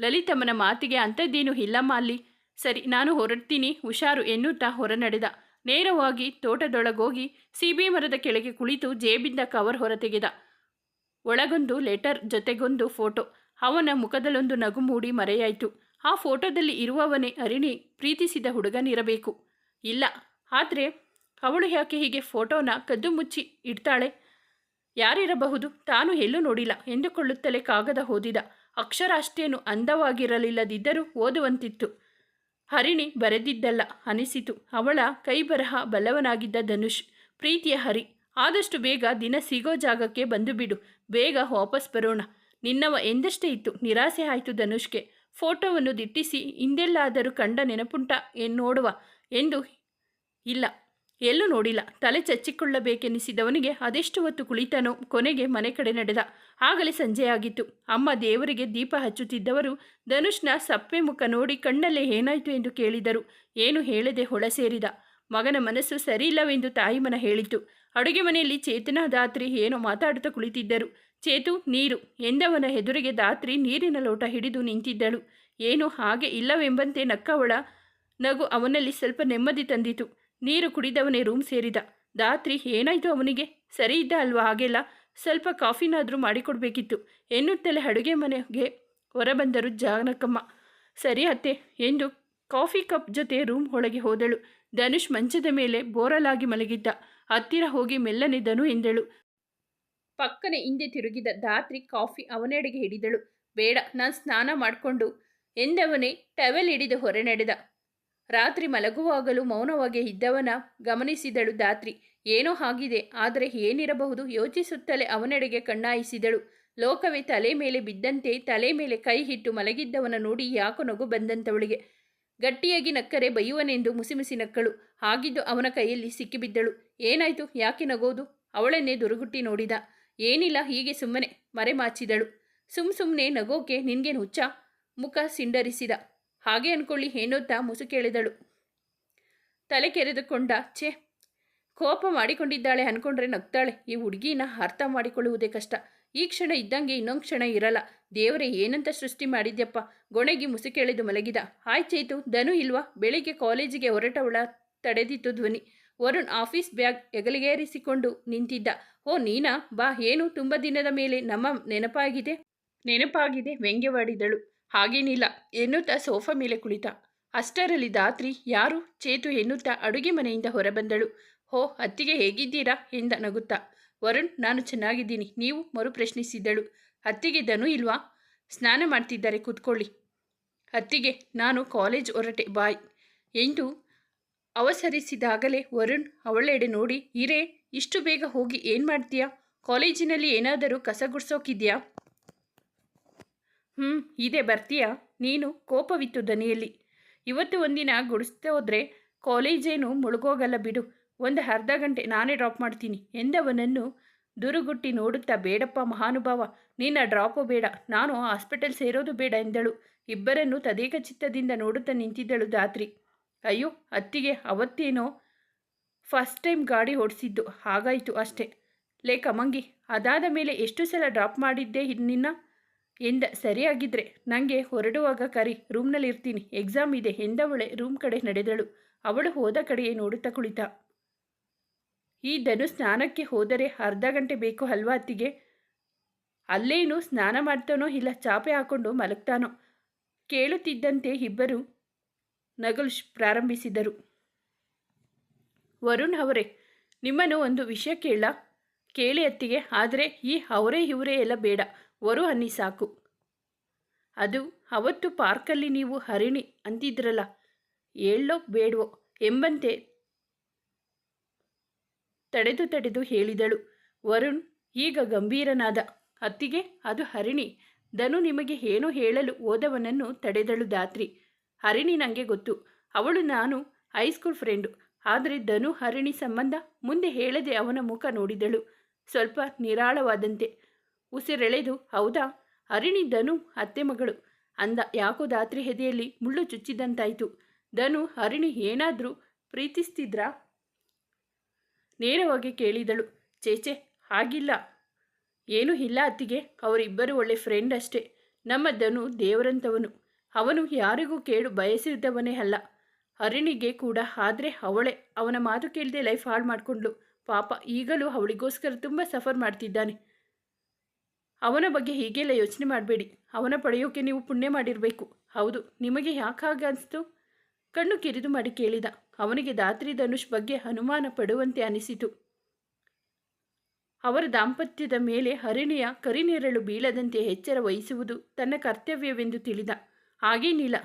ಲಲಿತಮ್ಮನ ಮಾತಿಗೆ ಅಂಥದ್ದೇನು ಇಲ್ಲಮ್ಮ ಅಲ್ಲಿ. ಸರಿ, ನಾನು ಹೊರಡ್ತೀನಿ. ಹುಷಾರು ಎನ್ನುತ್ತಾ ಹೊರ ನಡೆದ ನೇರವಾಗಿ ತೋಟದೊಳಗೋಗಿ ಸೀಬೆ ಮರದ ಕೆಳಗೆ ಕುಳಿತು ಜೇಬಿಂದ ಕವರ್ ಹೊರತೆಗೆದ. ಒಳಗೊಂದು ಲೆಟರ್, ಜೊತೆಗೊಂದು ಫೋಟೋ. ಅವನ ಮುಖದಲ್ಲೊಂದು ನಗು ಮೂಡಿ ಮರೆಯಾಯಿತು. ಆ ಫೋಟೋದಲ್ಲಿ ಇರುವವನೇ ಅರಿಣಿ ಪ್ರೀತಿಸಿದ ಹುಡುಗನಿರಬೇಕು. ಇಲ್ಲ, ಆದರೆ ಅವಳು ಯಾಕೆ ಹೀಗೆ ಫೋಟೋನ ಕದ್ದು ಮುಚ್ಚಿ ಇಡ್ತಾಳೆ? ಯಾರಿರಬಹುದು? ತಾನು ಎಲ್ಲೂ ನೋಡಿಲ್ಲ ಎಂದುಕೊಳ್ಳುತ್ತಲೇ ಕಾಗದ ಓದಿದ. ಅಕ್ಷರ ಅಷ್ಟೇನು ಅಂದವಾಗಿರಲಿಲ್ಲದಿದ್ದರೂ ಓದುವಂತಿತ್ತು. ಹರಿಣಿ ಬರೆದಿದ್ದಲ್ಲ ಅನಿಸಿತು. ಅವಳ ಕೈಬರಹ ಬಲವನಾಗಿದ್ದ ಧನುಷ್, ಪ್ರೀತಿಯ ಹರಿ. ಆದಷ್ಟು ಬೇಗ ದಿನ ಸಿಗೋ ಜಾಗಕ್ಕೆ ಬಂದು ಬಿಡು. ಬೇಗ ವಾಪಸ್ ಬರೋಣ. ನಿನ್ನವ ಎಂದಷ್ಟೇ ಇತ್ತು. ನಿರಾಸೆ ಆಯಿತು ಧನುಷ್ಗೆ. ಫೋಟೋವನ್ನು ದಿಟ್ಟಿಸಿ, ಹಿಂದೆಲ್ಲಾದರೂ ಕಂಡ ನೆನಪುಂಟ ಏನು ನೋಡುವ? ಎಂದು ಇಲ್ಲ. ಎಲ್ಲೂ ನೋಡಿಲ್ಲ. ತಲೆ ಚಚ್ಚಿಕೊಳ್ಳಬೇಕೆನಿಸಿದವನಿಗೆ ಅದೆಷ್ಟು ಹೊತ್ತು ಕುಳಿತನೋ ಕೊನೆಗೆ ಮನೆ ಕಡೆ ನಡೆದ. ಆಗಲೇ ಸಂಜೆಯಾಗಿತ್ತು ಅಮ್ಮ ದೇವರಿಗೆ ದೀಪ ಹಚ್ಚುತ್ತಿದ್ದವರು ಧನುಷ್ನ ಸಪ್ಪೆ ಮುಖ ನೋಡಿ ಕಣ್ಣಲ್ಲೇ ಏನಾಯಿತು ಎಂದು ಕೇಳಿದರು. ಏನು ಹೇಳದೆ ಹೊಳ ಸೇರಿದ. ಮಗನ ಮನಸ್ಸು ಸರಿಯಿಲ್ಲವೆಂದು ತಾಯಿ ಮನ ಹೇಳಿತು ಅಡುಗೆ ಮನೆಯಲ್ಲಿ ಚೇತನ ದಾತ್ರಿ ಏನೋ ಮಾತಾಡುತ್ತಾ ಕುಳಿತಿದ್ದರು. ಚೇತು, ನೀರು. ಎಂದವನ ಎದುರಿಗೆ ದಾತ್ರಿ ನೀರಿನ ಲೋಟ ಹಿಡಿದು ನಿಂತಿದ್ದಳು. ಏನು ಹಾಗೆ ಇಲ್ಲವೆಂಬಂತೆ ನಕ್ಕವಳ ನಗು ಅವನಲ್ಲಿ ಸ್ವಲ್ಪ ನೆಮ್ಮದಿ ತಂದಿತು. ನೀರು ಕುಡಿದವನೇ ರೂಮ್ ಸೇರಿದ. ದಾತ್ರಿ ಏನಾಯಿತು ಅವನಿಗೆ? ಸರಿ ಇದ್ದ ಅಲ್ವಾ? ಹಾಗೆಲ್ಲ. ಸ್ವಲ್ಪ ಕಾಫಿನಾದರೂ ಮಾಡಿಕೊಡ್ಬೇಕಿತ್ತು. ಎನ್ನುತ್ತಲೇ ಅಡುಗೆ ಮನೆಗೆ ಹೊರಬಂದರು ಜಾನಕಮ್ಮ. ಸರಿ ಅತ್ತೆ ಎಂದು ಕಾಫಿ ಕಪ್ ಜೊತೆ ರೂಮ್ ಒಳಗೆ ಹೋದಳು. ಧನುಷ್ ಮಂಚದ ಮೇಲೆ ಬೋರಲಾಗಿ ಮಲಗಿದ್ದ. ಹತ್ತಿರ ಹೋಗಿ ಮೆಲ್ಲನಿದ್ದನು ಎಂದಳು. ಪಕ್ಕನೆ ಹಿಂದೆ ತಿರುಗಿದ ದಾತ್ರಿ ಕಾಫಿ ಅವನೆಡೆಗೆ ಹಿಡಿದಳು. ಬೇಡ, ನಾನು ಸ್ನಾನ ಮಾಡಿಕೊಂಡು ಎಂದವನೇ ಟವೆಲ್ ಹಿಡಿದು ಹೊರ ನಡೆದ. ರಾತ್ರಿ ಮಲಗುವಾಗಲೂ ಮೌನವಾಗಿ ಇದ್ದವನ ಗಮನಿಸಿದಳು ದಾತ್ರಿ ಏನೋ ಆಗಿದೆ, ಆದರೆ ಏನಿರಬಹುದು ಯೋಚಿಸುತ್ತಲೇ ಅವನೆಡೆಗೆ ಕಣ್ಣಾಯಿಸಿದಳು. ಲೋಕವೇ ತಲೆ ಮೇಲೆ ಬಿದ್ದಂತೆ ತಲೆ ಮೇಲೆ ಕೈ ಹಿಟ್ಟು ಮಲಗಿದ್ದವನ ನೋಡಿ ಯಾಕೋ ನಗು ಬಂದಂತವಳಿಗೆ. ಗಟ್ಟಿಯಾಗಿ ನಕ್ಕರೆ ಬೈಯುವನೆಂದು ಮುಸಿಮುಸಿ ನಕ್ಕಳು. ಹಾಗಿದ್ದು ಅವನ ಕೈಯಲ್ಲಿ ಸಿಕ್ಕಿಬಿದ್ದಳು. ಏನಾಯ್ತು, ಯಾಕೆ ನಗೋದು? ಅವಳನ್ನೇ ದುರುಗುಟ್ಟಿ ನೋಡಿದ. ಏನಿಲ್ಲ, ಹೀಗೆ ಸುಮ್ಮನೆ ಮರೆಮಾಚಿದಳು. ಸುಮ್ ಸುಮ್ಮನೆ ನಗೋಕೆ ನಿನ್ಗೇನು ಹುಚ್ಚ? ಮುಖ ಸಿಂಡರಿಸಿದ. ಹಾಗೆ ಅನ್ಕೊಳ್ಳಿ ಹೇನೋತ್ತ ಮುಸು ಕೇಳಿದಳು. ತಲೆ ಕೆರೆದುಕೊಂಡ, ಛೇ, ಕೋಪ ಮಾಡಿಕೊಂಡಿದ್ದಾಳೆ ಅನ್ಕೊಂಡ್ರೆ ನಗ್ತಾಳೆ. ಈ ಹುಡುಗಿನ ಅರ್ಥ ಮಾಡಿಕೊಳ್ಳುವುದೇ ಕಷ್ಟ. ಈ ಕ್ಷಣ ಇದ್ದಂಗೆ ಇನ್ನೊಂದು ಕ್ಷಣ ಇರಲ್ಲ. ದೇವರೇ, ಏನಂತ ಸೃಷ್ಟಿ ಮಾಡಿದ್ಯಪ್ಪ. ಗೊಣೆಗೆ ಮುಸು ಕೇಳಿದು ಮಲಗಿದ. ಚೈತು, ಧನು ಇಲ್ವಾ? ಬೆಳಿಗ್ಗೆ ಕಾಲೇಜಿಗೆ ಹೊರಟವಳ ತಡೆದಿತ್ತು ಧ್ವನಿ. ವರುಣ್ ಆಫೀಸ್ ಬ್ಯಾಗ್ ಎಗಲಿಗೇರಿಸಿಕೊಂಡು ನಿಂತಿದ್ದ. ಓ, ನೀನಾ? ಬಾ, ಏನು? ತುಂಬ ದಿನದ ಮೇಲೆ ನಮ್ಮ ನೆನಪಾಗಿದೆ? ನೆನಪಾಗಿದೆ, ವ್ಯಂಗ್ಯವಾಡಿದಳು. ಹಾಗೇನಿಲ್ಲ. ಎನ್ನುತ್ತಾ ಸೋಫಾ ಮೇಲೆ ಕುಳಿತ. ಅಷ್ಟರಲ್ಲಿ ದಾತ್ರಿ ಯಾರು? ಚೇತು ಎನ್ನುತ್ತಾ ಅಡುಗೆ ಮನೆಯಿಂದ ಹೊರಬಂದಳು. ಹೋ, ಅತ್ತಿಗೆ ಹೇಗಿದ್ದೀರಾ? ಎಂದ ನಗುತ್ತಾ. ವರುಣ್, ನಾನು ಚೆನ್ನಾಗಿದ್ದೀನಿ. ನೀವು? ಮರು ಪ್ರಶ್ನಿಸಿದ್ದಳು ಅತ್ತಿಗೆ ದನು ಇಲ್ವಾ? ಸ್ನಾನ ಮಾಡ್ತಿದ್ದಾರೆ, ಕೂತ್ಕೊಳ್ಳಿ. ಅತ್ತಿಗೆ, ನಾನು ಕಾಲೇಜ್ ಹೊರಟೆ, ಬಾಯ್. ಎಂದು ಅವಸರಿಸಿದಾಗಲೇ ವರುಣ್, ಅವಳೆಡೆ ನೋಡಿ, ಇರೇ, ಇಷ್ಟು ಬೇಗ ಹೋಗಿ ಏನು ಮಾಡ್ತೀಯಾ? ಕಾಲೇಜಿನಲ್ಲಿ ಏನಾದರೂ ಕಸ ಗುಡ್ಸೋಕಿದ್ಯಾ? ಹ್ಞೂ ಇದೆ ಬರ್ತೀಯಾ? ನೀನು ಕೋಪವಿತ್ತು ದನಿಯಲ್ಲಿ. ಇವತ್ತು ಒಂದಿನ ಗುಡಿಸ್ತಾ ಹೋದರೆ ಕಾಲೇಜೇನು ಮುಳುಗೋಗಲ್ಲ ಬಿಡು. ಒಂದು ಅರ್ಧ ಗಂಟೆ ನಾನೇ ಡ್ರಾಪ್ ಮಾಡ್ತೀನಿ ಎಂದವನನ್ನು ದುರುಗುಟ್ಟಿ ನೋಡುತ್ತಾ, ಬೇಡಪ್ಪ ಮಹಾನುಭಾವ, ನಿನ್ನ ಡ್ರಾಪು ಬೇಡ. ನಾನು ಹಾಸ್ಪಿಟಲ್ ಸೇರೋದು ಬೇಡ ಎಂದಳು. ಇಬ್ಬರನ್ನು ತದೇಕ ಚಿತ್ತದಿಂದ ನೋಡುತ್ತಾ ನಿಂತಿದ್ದಳು ದಾತ್ರಿ ಅಯ್ಯೋ, ಅತ್ತಿಗೆ ಅವತ್ತೇನೋ ಫಸ್ಟ್ ಟೈಮ್ ಗಾಡಿ ಓಡಿಸಿದ್ದು. ಹಾಗಾಯಿತು ಅಷ್ಟೇ. ಲೇ ಕಮಂಗಿ ಅದಾದ ಮೇಲೆ ಎಷ್ಟು ಸಲ ಡ್ರಾಪ್ ಮಾಡಿದ್ದೆ ನಿನ್ನ? ಎಂದ ಸರಿಯಾಗಿದ್ರೆ ನನಗೆ ಹೊರಡುವಾಗ ಕರಿ, ರೂಮ್ನಲ್ಲಿ ಇರ್ತೀನಿ. ಎಕ್ಸಾಮ್ ಇದೆ. ಎಂದವಳೆ ರೂಮ್ ಕಡೆ ನಡೆದಳು. ಅವಳು ಹೋದ ಕಡೆಯೇ ನೋಡುತ್ತಾ ಕುಳಿತ. ಈ ಧನು ಸ್ನಾನಕ್ಕೆ ಹೋದರೆ ಅರ್ಧ ಗಂಟೆ ಬೇಕು ಅಲ್ವಾ ಅತ್ತಿಗೆ? ಅಲ್ಲೇನು ಸ್ನಾನ ಮಾಡ್ತಾನೋ ಇಲ್ಲ ಚಾಪೆ ಹಾಕೊಂಡು ಮಲಗ್ತಾನೋ? ಕೇಳುತ್ತಿದ್ದಂತೆ ಇಬ್ಬರು ನಗಲು ಪ್ರಾರಂಭಿಸಿದರು. ವರುಣ್ ಅವರೇ, ನಿಮ್ಮನ್ನು ಒಂದು ವಿಷಯ ಕೇಳ. ಕೇಳಿ ಅತ್ತಿಗೆ. ಆದರೆ ಈ ಅವರೇ ಇವರೇ ಎಲ್ಲ ಬೇಡ. ವರು ಅನ್ನಿ ಸಾಕು. ಅದು ಅವತ್ತು ಪಾರ್ಕಲ್ಲಿ ನೀವು ಹರಿಣಿ ಅಂತಿದ್ರಲ್ಲ ಹೇಳೋ ಬೇಡವೋ ಎಂಬಂತೆ. ತಡೆದು ತಡೆದು ಹೇಳಿದಳು. ವರುಣ್ ಈಗ ಗಂಭೀರನಾದ. ಅತ್ತಿಗೆ ಅದು ಹರಿಣಿ. ಧನು ನಿಮಗೆ ಏನೋ ಹೇಳಲು ಓದವನನ್ನು ತಡೆದಳು ದಾತ್ರಿ ಹರಿಣಿ ನನಗೆ ಗೊತ್ತು. ಅವಳು ನಾನು ಹೈಸ್ಕೂಲ್ ಫ್ರೆಂಡು. ಆದರೆ ಧನು ಹರಿಣಿ ಸಂಬಂಧ ಮುಂದೆ ಹೇಳದೆ ಅವನ ಮುಖ ನೋಡಿದಳು. ಸ್ವಲ್ಪ ನಿರಾಳವಾದಂತೆ. ಉಸಿರೆಳೆದು, ಹೌದಾ? ಹರಿಣಿ ಧನು ಅತ್ತೆ ಮಗಳು. ಅಂದ. ಯಾಕೋ ದಾತ್ರಿ ಹೆದೆಯಲ್ಲಿ ಮುಳ್ಳು ಚುಚ್ಚಿದಂತಾಯಿತು. ಧನು ಹರಿಣಿ ಏನಾದರೂ ಪ್ರೀತಿಸ್ತಿದ್ರಾ? ನೇರವಾಗಿ ಕೇಳಿದಳು. ಚೇಚೆ ಹಾಗಿಲ್ಲ. ಏನೂ ಇಲ್ಲ ಅತ್ತಿಗೆ. ಅವರಿಬ್ಬರು ಒಳ್ಳೆ ಫ್ರೆಂಡ್ ಅಷ್ಟೇ. ನಮ್ಮ ಧನು ದೇವರಂತವನು. ಅವನು ಯಾರಿಗೂ ಕೇಳು ಬಯಸಿದ್ದವನೇ ಅಲ್ಲ. ಹರಿಣಿಗೆ ಕೂಡ ಆದರೆ ಅವಳೆ. ಅವನ ಮಾತು ಕೇಳದೆ ಲೈಫ್ ಹಾಳು ಮಾಡಿಕೊಂಡ್ಳು ಪಾಪ ಈಗಲೂ ಅವಳಿಗೋಸ್ಕರ ತುಂಬ ಸಫರ್ ಮಾಡ್ತಿದ್ದಾನೆ. ಅವನ ಬಗ್ಗೆ ಹೀಗೆಲ್ಲ ಯೋಚನೆ ಮಾಡಬೇಡಿ. ಅವನ ಪಡೆಯೋಕೆ ನೀವು ಪುಣ್ಯ ಮಾಡಿರಬೇಕು. ಹೌದು, ನಿಮಗೆ ಯಾಕೆ ಹಾಗೆ ಅನಿಸ್ತು? ಕಣ್ಣು ಕಿರಿದು ಮಾಡಿ ಕೇಳಿದ. ಅವನಿಗೆ ದಾತ್ರಿ ಧನುಷ್ ಬಗ್ಗೆ ಅನುಮಾನ ಪಡುವಂತೆ ಅನಿಸಿತು. ಅವರ ದಾಂಪತ್ಯದ ಮೇಲೆ ಹರಿಣಿಯ ಕರಿನೆರಳು ಬೀಳದಂತೆ ಎಚ್ಚರ ವಹಿಸುವುದು ತನ್ನ ಕರ್ತವ್ಯವೆಂದು ತಿಳಿದ. ಹಾಗೇನಿಲ್ಲ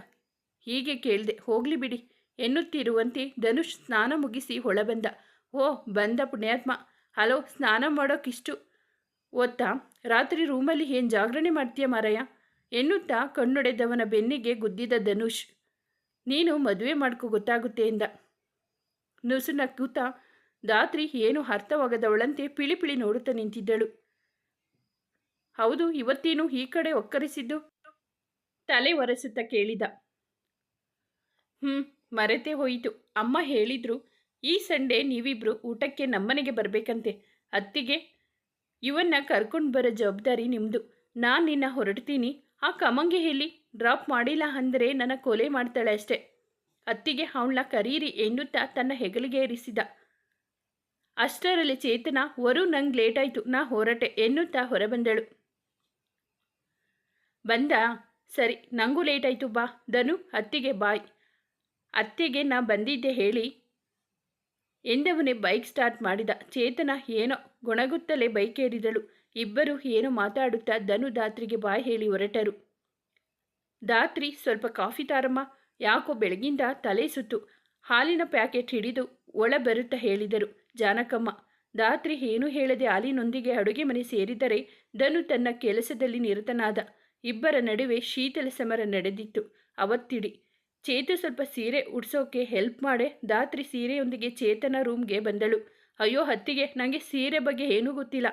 ಹೀಗೆ ಕೇಳಿದೆ, ಹೋಗ್ಲಿ ಬಿಡಿ. ಎನ್ನುತ್ತಿರುವಂತೆ ಧನುಷ್ ಸ್ನಾನ ಮುಗಿಸಿ ಹೊಳಬಂದ. ಓ, ಬಂದ ಪುಣ್ಯಾತ್ಮ. ಹಲೋ, ಸ್ನಾನ ಮಾಡೋಕ್ಕಿಷ್ಟು ಓದ್ತಾ ರಾತ್ರಿ ರೂಮಲ್ಲಿ ಏನು ಜಾಗರಣೆ ಮಾಡ್ತೀಯ ಮಾರಯ್ಯ? ಎನ್ನುತ್ತಾ ಕಣ್ಣೊಡೆದವನ ಬೆನ್ನಿಗೆ ಗುದ್ದಿದ ಧನುಷ್. ನೀನು ಮದುವೆ ಮಾಡ್ಕೋ ಗೊತ್ತಾಗುತ್ತೆ ಎಂದ. ನುಸುನ ಕೂತ ದಾತ್ರಿ ಏನು ಅರ್ಥವಾಗದವಳಂತೆ ಪಿಳಿಪಿಳಿ ಪಿಳಿ ನೋಡುತ್ತಾ ನಿಂತಿದ್ದಳು. ಹೌದು, ಇವತ್ತೇನು ಈ ಕಡೆ ಒಕ್ಕರಿಸಿದ್ದು? ತಲೆ ಒರೆಸುತ್ತಾ ಕೇಳಿದ. ಹ್ಞೂ ಮರೆತೆ ಹೋಯಿತು. ಅಮ್ಮ ಹೇಳಿದ್ರು, ಈ ಸಂಡೇ ನೀವಿಬ್ರು ಊಟಕ್ಕೆ ನಮ್ಮನೆಗೆ ಬರಬೇಕಂತೆ. ಅತ್ತಿಗೆ ಇವನ್ನ ಕರ್ಕೊಂಡು ಬರೋ ಜವಾಬ್ದಾರಿ ನಿಮ್ಮದು ನಾನು ನಿನ್ನ ಹೊರಡ್ತೀನಿ. ಆ ಕಮಂಗೆ ಹೇಳಿ, ಡ್ರಾಪ್ ಮಾಡಿಲ್ಲ ಅಂದರೆ ನನ್ನ ಕೊಲೆ ಮಾಡ್ತಾಳೆ ಅಷ್ಟೆ. ಅತ್ತಿಗೆ ಅವಳನ್ನ ಕರೀರಿ ಎನ್ನುತ್ತಾ ತನ್ನ ಹೆಗಲಿಗೆ ಏರಿಸಿದ. ಅಷ್ಟರಲ್ಲಿ ಚೇತನ, ವರು, ನಂಗೆ ಲೇಟಾಯಿತು. ನಾ ಹೊರಟೆ, ಎನ್ನುತ್ತಾ ಹೊರಬಂದಳು. ಬಂದ, ಸರಿ, ನಂಗೂ ಲೇಟಾಯಿತು ಬಾ. ಧನು, ಅತ್ತಿಗೆ ಬಾಯ್. ಅತ್ತಿಗೆ ನಾ ಬಂದಿದ್ದೆ ಹೇಳಿ, ಎಂದವನೇ ಬೈಕ್ ಸ್ಟಾರ್ಟ್ ಮಾಡಿದ. ಚೇತನ ಏನೋ ಗೊಣಗುತ್ತಲೇ ಬೈಕೇರಿದಳು. ಇಬ್ಬರು ಏನು ಮಾತಾಡುತ್ತಾ ಧನು ದಾತ್ರಿಗೆ ಬಾಯ್ ಹೇಳಿ ಹೊರಟರು. ದಾತ್ರಿ ಸ್ವಲ್ಪ ಕಾಫಿ ತಾರಮ್ಮ. ಯಾಕೋ ಬೆಳಗಿಂದ ತಲೆ ಸುತ್ತು. ಹಾಲಿನ ಪ್ಯಾಕೆಟ್ ಹಿಡಿದು ಒಳ ಬರುತ್ತಾ ಹೇಳಿದರು. ಜಾನಕಮ್ಮ ದಾತ್ರಿ ಏನೂ ಹೇಳದೆ ಹಾಲಿನೊಂದಿಗೆ ಅಡುಗೆ ಮನೆ ಸೇರಿದರೆ ಧನು ತನ್ನ ಕೆಲಸದಲ್ಲಿ ನಿರತನಾದ. ಇಬ್ಬರ ನಡುವೆ ಶೀತಲ ಸಮರ ನಡೆದಿತ್ತು. ಅವತ್ತಿಡಿ. ಚೇತು ಸ್ವಲ್ಪ ಸೀರೆ ಉಡ್ಸೋಕೆ ಹೆಲ್ಪ್ ಮಾಡೆ. ದಾತ್ರಿ ಸೀರೆಯೊಂದಿಗೆ ಚೇತನ ರೂಮ್ಗೆ ಬಂದಳು. ಅಯ್ಯೋ ಹತ್ತಿಗೆ ನನಗೆ ಸೀರೆ ಬಗ್ಗೆ ಏನೂ ಗೊತ್ತಿಲ್ಲ.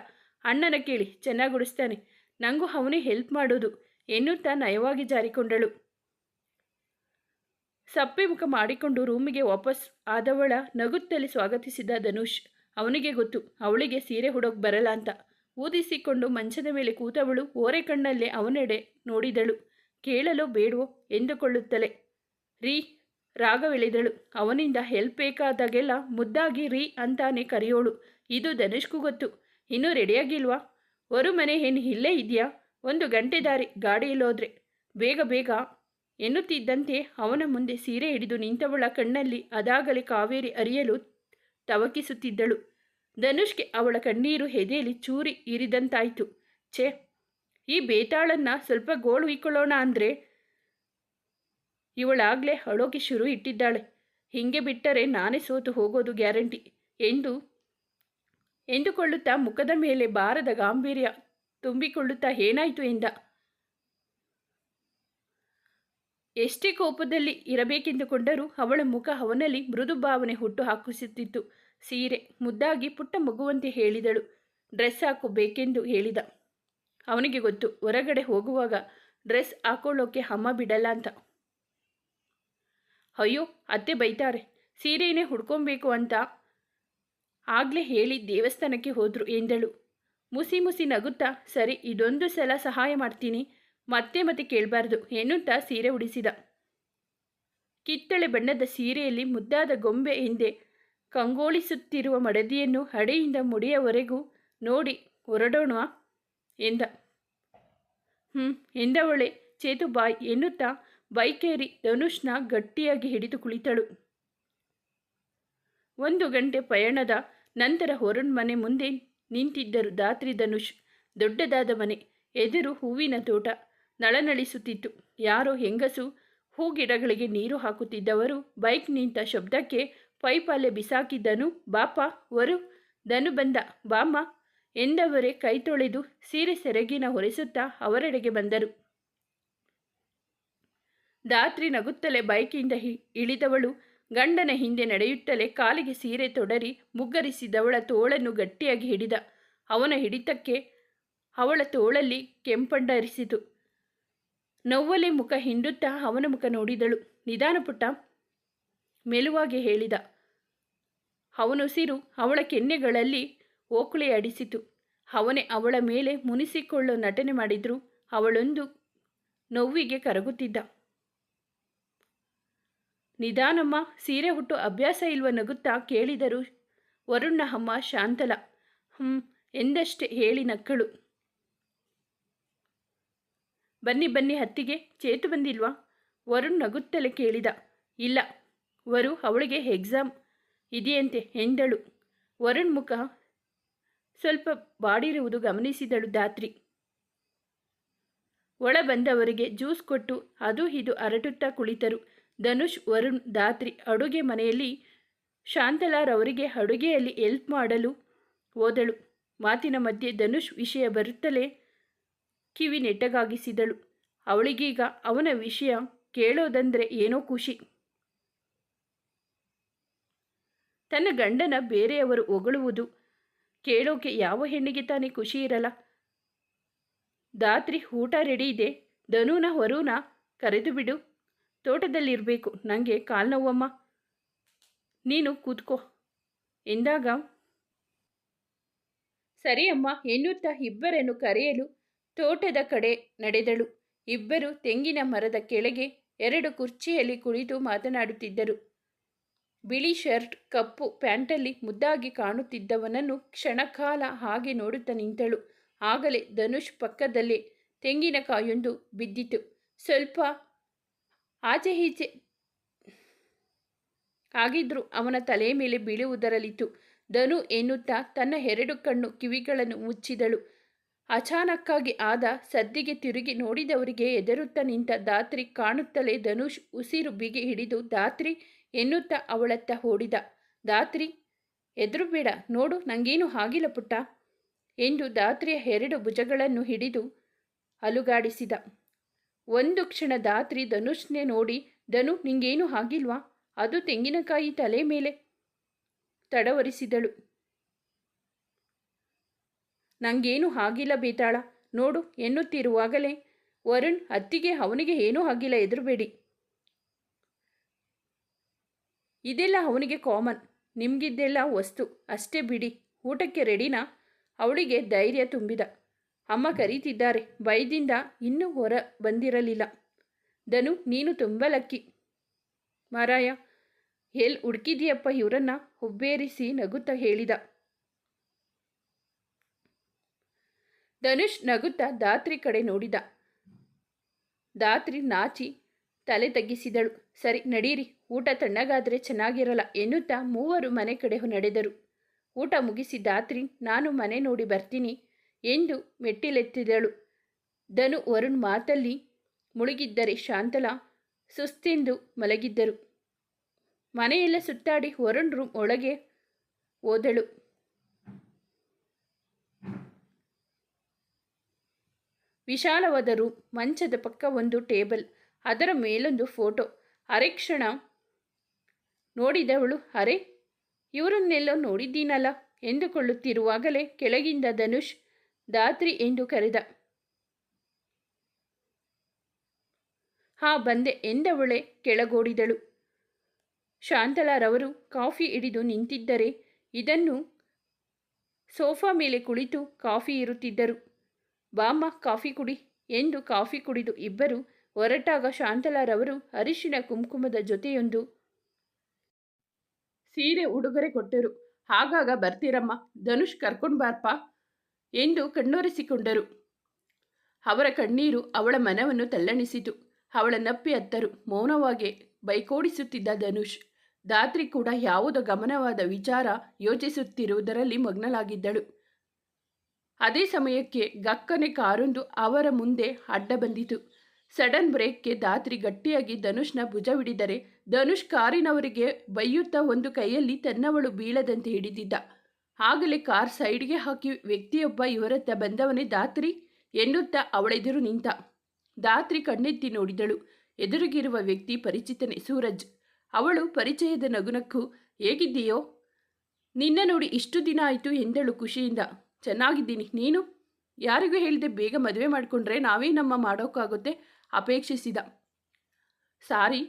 ಅಣ್ಣನ ಕೇಳಿ, ಚೆನ್ನಾಗಿ ಉಡಿಸ್ತಾನೆ. ನನಗೂ ಅವನೇ ಹೆಲ್ಪ್ ಮಾಡೋದು. ಎನ್ನುತ್ತಾ ನಯವಾಗಿ ಜಾರಿಕೊಂಡಳು. ಸಪ್ಪೆ ಮುಖ ಮಾಡಿಕೊಂಡು ರೂಮಿಗೆ ವಾಪಸ್ ಆದವಳ ನಗುತ್ತಲ್ಲಿ ಸ್ವಾಗತಿಸಿದ ಧನುಷ್, ಅವನಿಗೆ ಗೊತ್ತು, ಅವಳಿಗೆ ಸೀರೆ ಹುಡೋಕ್ ಬರಲ್ಲ ಅಂತ. ಊದಿಸಿಕೊಂಡು ಮಂಚದ ಮೇಲೆ ಕೂತವಳು ಓರೆ ಕಣ್ಣಲ್ಲೇ ಅವನೆಡೆ ನೋಡಿದಳು. ಕೇಳಲು ಬೇಡವೋ ಎಂದುಕೊಳ್ಳುತ್ತಲೇ. ರೀ ರಾಗವೆಳೆದಳು. ಅವನಿಂದ ಹೆಲ್ಪ್ ಬೇಕಾದಾಗೆಲ್ಲ ಮುದ್ದಾಗಿ ರೀ ಅಂತಾನೆ ಕರೆಯೋಳು. ಇದು ಧನುಷ್ಗೂ ಗೊತ್ತು. ಇನ್ನೂ ರೆಡಿಯಾಗಿಲ್ವಾ ಒರು ಮನೆ ಏನು ಇಲ್ಲೇ ಇದೆಯಾ? ಒಂದು ಗಂಟೆ ದಾರಿ ಗಾಡಿಯಲ್ಲೋದ್ರೆ ಬೇಗ ಬೇಗ. ಎನ್ನುತ್ತಿದ್ದಂತೆ ಅವನ ಮುಂದೆ ಸೀರೆ ಹಿಡಿದು ನಿಂತವಳ ಕಣ್ಣಲ್ಲಿ ಅದಾಗಲೇ ಕಾವೇರಿ ಅರಿಯಲು ತವಕಿಸುತ್ತಿದ್ದಳು. ಧನುಷ್ಗೆ ಅವಳ ಕಣ್ಣೀರು ಹೆದೆಯಲ್ಲಿ ಚೂರಿ ಇರಿದಂತಾಯಿತು. ಛೇ, ಈ ಬೇತಾಳನ್ನು ಸ್ವಲ್ಪ ಗೋಳು ಇಕ್ಕೊಳ್ಳೋಣ ಅಂದರೆ ಇವಳಾಗಲೇ ಅಳೋಕೆ ಶುರು ಇಟ್ಟಿದ್ದಾಳೆ. ಹಿಂಗೆ ಬಿಟ್ಟರೆ ನಾನೇ ಸೋತು ಹೋಗೋದು ಗ್ಯಾರಂಟಿ ಎಂದು ಎಂದುಕೊಳ್ಳುತ್ತಾ ಮುಖದ ಮೇಲೆ ಬಾರದ ಗಾಂಭೀರ್ಯ ತುಂಬಿಕೊಳ್ಳುತ್ತಾ ಏನಾಯಿತು ಎಂದ. ಎಷ್ಟೇ ಕೋಪದಲ್ಲಿ ಇರಬೇಕೆಂದುಕೊಂಡರೂ ಅವಳ ಮುಖ ಅವನಲ್ಲಿ ಮೃದು ಭಾವನೆ ಹುಟ್ಟು ಹಾಕಿಸುತ್ತಿತ್ತು ಸೀರೆ ಮುದ್ದಾಗಿ ಪುಟ್ಟ ಮಗುವಂತೆ ಹೇಳಿದಳು. ಡ್ರೆಸ್ ಹಾಕೋಬೇಕೆಂದು ಹೇಳಿದ. ಅವನಿಗೆ ಗೊತ್ತು, ಹೊರಗಡೆ ಹೋಗುವಾಗ ಡ್ರೆಸ್ ಹಾಕೊಳ್ಳೋಕೆ ಅಮ್ಮ ಬಿಡಲ್ಲ ಅಂತ. ಅಯ್ಯೋ, ಅತ್ತೆ ಬೈತಾರೆ. ಸೀರೆಯೇ ಹುಡ್ಕೊಬೇಕು ಅಂತ ಆಗಲೇ ಹೇಳಿ ದೇವಸ್ಥಾನಕ್ಕೆ ಹೋದ್ರು ಎಂದಳು. ಮುಸಿ ಮುಸಿ ನಗುತ್ತಾ, ಸರಿ, ಇದೊಂದು ಸಲ ಸಹಾಯ ಮಾಡ್ತೀನಿ. ಮತ್ತೆ ಮತ್ತೆ ಕೇಳಬಾರ್ದು ಎನ್ನುತ್ತಾ ಸೀರೆ ಉಡಿಸಿದ. ಕಿತ್ತಳೆ ಬಣ್ಣದ ಸೀರೆಯಲ್ಲಿ ಮುದ್ದಾದ ಗೊಂಬೆ ಹಿಂದೆ ಕಂಗೋಳಿಸುತ್ತಿರುವ ಮಡದಿಯನ್ನು ಹಡೆಯಿಂದ ಮುಡಿಯವರೆಗೂ ನೋಡಿ ಹೊರಡೋಣ ಎಂದ. ಹ್ಞೂ ಎಂದವಳೆ, ಚೇತು ಬಾಯ್ ಎನ್ನುತ್ತಾ ಬೈಕೇರಿ ಧನುಷ್ನ ಗಟ್ಟಿಯಾಗಿ ಹಿಡಿದು ಕುಳಿತಳು. ಒಂದು ಗಂಟೆ ಪಯಣದ ನಂತರ ಹೊರನ್ ಮನೆ ಮುಂದೆ ನಿಂತಿದ್ದರು ದಾತ್ರಿ ಧನುಷ್. ದೊಡ್ಡದಾದ ಮನೆ, ಎದುರು ಹೂವಿನ ತೋಟ, ನಳನಳಿಸುತ್ತಿತ್ತು. ಯಾರೋ ಹೆಂಗಸು ಹೂಗಿಡಗಳಿಗೆ ನೀರು ಹಾಕುತ್ತಿದ್ದವರು ಬೈಕ್ ನಿಂತ ಶಬ್ದಕ್ಕೆ ಪೈಪಾಲೆ ಬಿಸಾಕಿದ್ದನು. ಬಾಪ, ವರು ದನು ಬಂದ, ಬಾಮ್ಮ ಎಂದವರೇ ಕೈ ತೊಳೆದು ಸೀರೆ ಸೆರಗಿನ ಹೊರೆಸುತ್ತಾ ಅವರೆಡೆಗೆ ಬಂದರು. ದಾತ್ರಿ ನಗುತ್ತಲೇ ಬೈಕಿಂದ ಇಳಿದವಳು. ಗಂಡನ ಹಿಂದೆ ನಡೆಯುತ್ತಲೇ ಕಾಲಿಗೆ ಸೀರೆ ತೊಡರಿ ಮುಗ್ಗರಿಸಿದವಳ ತೋಳನ್ನು ಗಟ್ಟಿಯಾಗಿ ಹಿಡಿದ. ಅವನ ಹಿಡಿತಕ್ಕೆ ಅವಳ ತೋಳಲ್ಲಿ ಕೆಂಪಂಡರಿಸಿತು ನೋವಲೆ ಮುಖ ಹಿಂಡುತ್ತಾ ಅವನ ಮುಖ ನೋಡಿದಳು. ನಿಧಾನ ಪುಟ್ಟ ಮೆಲುವಾಗಿ ಹೇಳಿದ. ಅವನುಸಿರು ಅವಳ ಕೆನ್ನೆಗಳಲ್ಲಿ ಓಕುಳಿಯಾಡಿಸಿತು ಅವನೇ ಅವಳ ಮೇಲೆ ಮುನಿಸಿಕೊಳ್ಳೋ ನಟನೆ ಮಾಡಿದ್ರು. ಅವಳೊಂದು ನೋವಿಗೆ ಕರಗುತ್ತಿದ್ದ. ನಿಧಾನಮ್ಮ ಸೀರೆ ಹುಟ್ಟು ಅಭ್ಯಾಸ ಇಲ್ವ ನಗುತ್ತಾ ಕೇಳಿದರು. ವರುಣ್ನ ಅಮ್ಮ ಶಾಂತಲ. ಹ್ಮ್, ಎಂದಷ್ಟೇ ಹೇಳಿ ನಕ್ಕಳು. ಬನ್ನಿ ಬನ್ನಿ ಹತ್ತಿಗೆ, ಚೇತು ಬಂದಿಲ್ವಾ? ವರುಣ್ ನಗುತ್ತಲೇ ಕೇಳಿದ. ಇಲ್ಲ, ವರು ಅವಳಿಗೆ ಎಕ್ಸಾಮ್ ಇದೆಯಂತೆ ಎಂದಳು. ವರುಣ್ ಮುಖ ಸ್ವಲ್ಪ ಬಾಡಿರುವುದು ಗಮನಿಸಿದಳು ದಾತ್ರಿ ಒಳ ಬಂದವರಿಗೆ ಜ್ಯೂಸ್ ಕೊಟ್ಟು ಅದು ಇದು ಅರಟುತ್ತಾ ಕುಳಿತರು. ಧನುಷ್ ವರುಣ್ ದಾತ್ರಿ ಅಡುಗೆ ಮನೆಯಲ್ಲಿ ಶಾಂತಲಾರವರಿಗೆ ಅಡುಗೆಯಲ್ಲಿ ಎಲ್ಪ್ ಮಾಡಲು ಹೋದಳು. ಮಾತಿನ ಮಧ್ಯೆ ಧನುಷ್ ವಿಷಯ ಬರುತ್ತಲೇ ಕಿವಿ ನೆಟ್ಟಗಾಗಿಸಿದಳು. ಅವಳಿಗೀಗ ಅವನ ವಿಷಯ ಕೇಳೋದಂದ್ರೆ ಏನೋ ಖುಷಿ. ತನ್ನ ಗಂಡನ ಬೇರೆಯವರು ಹೊಗಳುವುದು ಕೇಳೋಕೆ ಯಾವ ಹೆಣ್ಣಿಗೆ ತಾನೇ ಖುಷಿ ಇರಲ್ಲ. ದಾತ್ರಿ ಊಟ ರೆಡಿ ಇದೆ. ಧನುನ ಹೊರೂನ ಕರೆದು ಬಿಡು ತೋಟದಲ್ಲಿರಬೇಕು. ನನಗೆ ಕಾಲ್ನೋವಮ್ಮ ನೀನು ಕೂತ್ಕೋ. ಎಂದಾಗ, ಸರಿ ಅಮ್ಮ ಎನ್ನುತ್ತಾ ಇಬ್ಬರನ್ನು ಕರೆಯಲು ತೋಟದ ಕಡೆ ನಡೆದಳು. ಇಬ್ಬರು ತೆಂಗಿನ ಮರದ ಕೆಳಗೆ ಎರಡು ಕುರ್ಚಿಯಲ್ಲಿ ಕುಳಿತು ಮಾತನಾಡುತ್ತಿದ್ದರು. ಬಿಳಿ ಶರ್ಟ್, ಕಪ್ಪು ಪ್ಯಾಂಟಲ್ಲಿ ಮುದ್ದಾಗಿ ಕಾಣುತ್ತಿದ್ದವನನ್ನು ಕ್ಷಣಕಾಲ ಹಾಗೆ ನೋಡುತ್ತಾ ನಿಂತಳು. ಆಗಲೇ ಧನುಷ್ ಪಕ್ಕದಲ್ಲೇ ತೆಂಗಿನಕಾಯೊಂದು ಬಿದ್ದಿತು ಸ್ವಲ್ಪ ಆಚೆ ಈಚೆ ಆಗಿದ್ರು ಅವನ ತಲೆ ಮೇಲೆ ಬೀಳುವುದರಲ್ಲಿತ್ತು. ಧನು ಎನ್ನುತ್ತಾ ತನ್ನ ಎರಡು ಕಣ್ಣು ಕಿವಿಗಳನ್ನು ಮುಚ್ಚಿದಳು. ಅಚಾನಕ್ಕಾಗಿ ಆದ ಸದ್ದಿಗೆ ತಿರುಗಿ ನೋಡಿದವರಿಗೆ ಎದರುತ್ತಾ ನಿಂತ ದಾತ್ರಿ ಕಾಣುತ್ತಲೇ ಧನುಷ್ ಉಸಿರು ಬಿಗಿ ಹಿಡಿದು ದಾತ್ರಿ ಎನ್ನುತ್ತಾ ಅವಳತ್ತ ಓಡಿದ. ದಾತ್ರಿ ಎದುರು ಬೇಡ ನೋಡು, ನಂಗೇನು ಆಗಿಲ್ಲ ಪುಟ್ಟ, ಎಂದು ದಾತ್ರಿಯ ಎರಡು ಭುಜಗಳನ್ನು ಹಿಡಿದು ಅಲುಗಾಡಿಸಿದ. ಒಂದು ಕ್ಷಣ ದಾತ್ರಿ ಧನುಷ್ನೆ ನೋಡಿ, ಧನು, ನಿಂಗೇನು ಆಗಿಲ್ವಾ ಅದು ತೆಂಗಿನಕಾಯಿ ತಲೆ ಮೇಲೆ, ತಡವರಿಸಿದಳು. ನಂಗೇನು ಆಗಿಲ್ಲ ಬೇತಾಳ, ನೋಡು, ಎನ್ನುತ್ತಿರುವಾಗಲೇ ವರುಣ್ ಅತ್ತಿಗೆ ಅವನಿಗೆ ಏನೂ ಆಗಿಲ್ಲ ಎದುರುಬೇಡಿ ಇದೆಲ್ಲ ಅವನಿಗೆ ಕಾಮನ್, ನಿಮಗಿದ್ದೆಲ್ಲ ವಸ್ತು, ಅಷ್ಟೇ ಬಿಡಿ, ಊಟಕ್ಕೆ ರೆಡಿನಾ? ಅವಳಿಗೆ ಧೈರ್ಯ ತುಂಬಿದ. ಅಮ್ಮ ಕರೀತಿದ್ದಾರೆ. ಭಯದಿಂದ ಇನ್ನೂ ಹೊರ ಬಂದಿರಲಿಲ್ಲ. ಧನು, ನೀನು ತುಂಬ ಲಕ್ಕಿ. ಮಾರಾಯ ಎಲ್ ಹುಡುಕಿದೀಯಪ್ಪ ಇವರನ್ನ ಹುಬ್ಬೇರಿಸಿ ನಗುತ್ತಾ ಹೇಳಿದ. ಧನುಷ್ ನಗುತ್ತಾ ದಾತ್ರಿ ಕಡೆ ನೋಡಿದ. ದಾತ್ರಿ ನಾಚಿ ತಲೆ ತಗ್ಗಿಸಿದಳು. ಸರಿ, ನಡೀರಿ. ಊಟ ತಣ್ಣಗಾದರೆ ಚೆನ್ನಾಗಿರಲ್ಲ ಎನ್ನುತ್ತಾ ಮೂವರು ಮನೆ ಕಡೆ ನಡೆದರು. ಊಟ ಮುಗಿಸಿ ದಾತ್ರಿ ನಾನು ಮನೆ ನೋಡಿ ಬರ್ತೀನಿ. ಎಂದು ಮೆಟ್ಟಿಲೆತ್ತಿದಳು. ಧನು ವರುಣ್ ಮಾತಲ್ಲಿ ಮುಳುಗಿದ್ದರೆ ಶಾಂತಲಾ ಸುಸ್ತೆಂದು ಮಲಗಿದ್ದರು. ಮನೆಯೆಲ್ಲ ಸುತ್ತಾಡಿ ವರುಣ್ ರೂಮ್ ಒಳಗೆ ಓದಳು ವಿಶಾಲವಾದ ರೂಮ್ ಮಂಚದ ಪಕ್ಕ ಒಂದು ಟೇಬಲ್, ಅದರ ಮೇಲೊಂದು ಫೋಟೋ. ಅರೆಕ್ಷಣ ನೋಡಿದವಳು, ಅರೆ, ಇವರನ್ನೆಲ್ಲೋ ನೋಡಿದ್ದೀನಲ್ಲ ಎಂದುಕೊಳ್ಳುತ್ತಿರುವಾಗಲೇ ಕೆಳಗಿಂದ ಧನುಷ್ ದಾತ್ರಿ ಎಂದು ಕರೆದ. ಹಾ, ಬಂದೆ, ಎಂದವಳೆ ಕೆಳಗೋಡಿದಳು. ಶಾಂತಲಾರವರು ಕಾಫಿ ಹಿಡಿದು ನಿಂತಿದ್ದರೆ ಇದನ್ನು ಸೋಫಾ ಮೇಲೆ ಕುಳಿತು ಕಾಫಿ ಇರುತ್ತಿದ್ದರು. ಬಾಮ್ಮ, ಕಾಫಿ ಕುಡಿ ಎಂದು ಕಾಫಿ ಕುಡಿದು ಇಬ್ಬರು ಹೊರಟಾಗ ಶಾಂತಲಾರವರು ಅರಿಶಿನ ಕುಂಕುಮದ ಜೊತೆಯೊಂದು ಸೀರೆ ಉಡುಗೊರೆ ಕೊಟ್ಟರು. ಹಾಗಾಗ ಬರ್ತೀರಮ್ಮ, ಧನುಷ್ ಕರ್ಕೊಂಡು ಬಾರ್ಪ. ಎಂದು ಕಣ್ಣೊರೆಸಿಕೊಂಡರು. ಅವರ ಕಣ್ಣೀರು ಅವಳ ಮನವನ್ನು ತಲ್ಲಣಿಸಿತು. ಅವಳ ನಪ್ಪಿ ಅತ್ತರು. ಮೌನವಾಗಿ ಬೈಕೋಡಿಸುತ್ತಿದ್ದ ಧನುಷ್ ದಾತ್ರಿ ಕೂಡ ಯಾವುದೋ ಗಮನವಾದ ವಿಚಾರ ಯೋಚಿಸುತ್ತಿರುವುದರಲ್ಲಿ ಮಗ್ನಲಾಗಿದ್ದಳು ಅದೇ ಸಮಯಕ್ಕೆ ಗಕ್ಕನೆ ಕಾರೊಂದು ಅವರ ಮುಂದೆ ಅಡ್ಡ ಬಂದಿತು. ಸಡನ್ ಬ್ರೇಕ್ಗೆ ದಾತ್ರಿ ಗಟ್ಟಿಯಾಗಿ ಧನುಷ್ನ ಭುಜವಿಡಿದರೆ ಧನುಷ್ ಕಾರಿನವರಿಗೆ ಬೈಯುತ್ತಾ ಒಂದು ಕೈಯಲ್ಲಿ ತನ್ನವಳು ಬೀಳದಂತೆ ಹಿಡಿದಿದ್ದ. ಆಗಲೇ ಕಾರ್ ಸೈಡ್ಗೆ ಹಾಕಿ ವ್ಯಕ್ತಿಯೊಬ್ಬ ಇವರತ್ತ ಬಂದವನೇ ದಾತ್ರಿ ಎನ್ನುತ್ತಾ ಅವಳೆದುರು ನಿಂತ. ದಾತ್ರಿ ಕಣ್ಣೆತ್ತಿ ನೋಡಿದಳು. ಎದುರಿಗಿರುವ ವ್ಯಕ್ತಿ ಪರಿಚಿತನೇ ಸೂರಜ್. ಅವಳು ಪರಿಚಯದ ನಗುನಕ್ಕು, ಹೇಗಿದ್ದೀಯೋ? ನಿನ್ನ ನೋಡಿ ಇಷ್ಟು ದಿನ ಆಯಿತು, ಎಂದಳು ಖುಷಿಯಿಂದ. ಚೆನ್ನಾಗಿದ್ದೀನಿ. ನೀನು? ಯಾರಿಗೂ ಹೇಳಿದೆ ಬೇಗ ಮದುವೆ ಮಾಡಿಕೊಂಡ್ರೆ ನಾವೇ ನಮ್ಮ ಮಾಡೋಕ್ಕಾಗುತ್ತೆ, ಅಪೇಕ್ಷಿಸಿದ. ಸಾರಿ,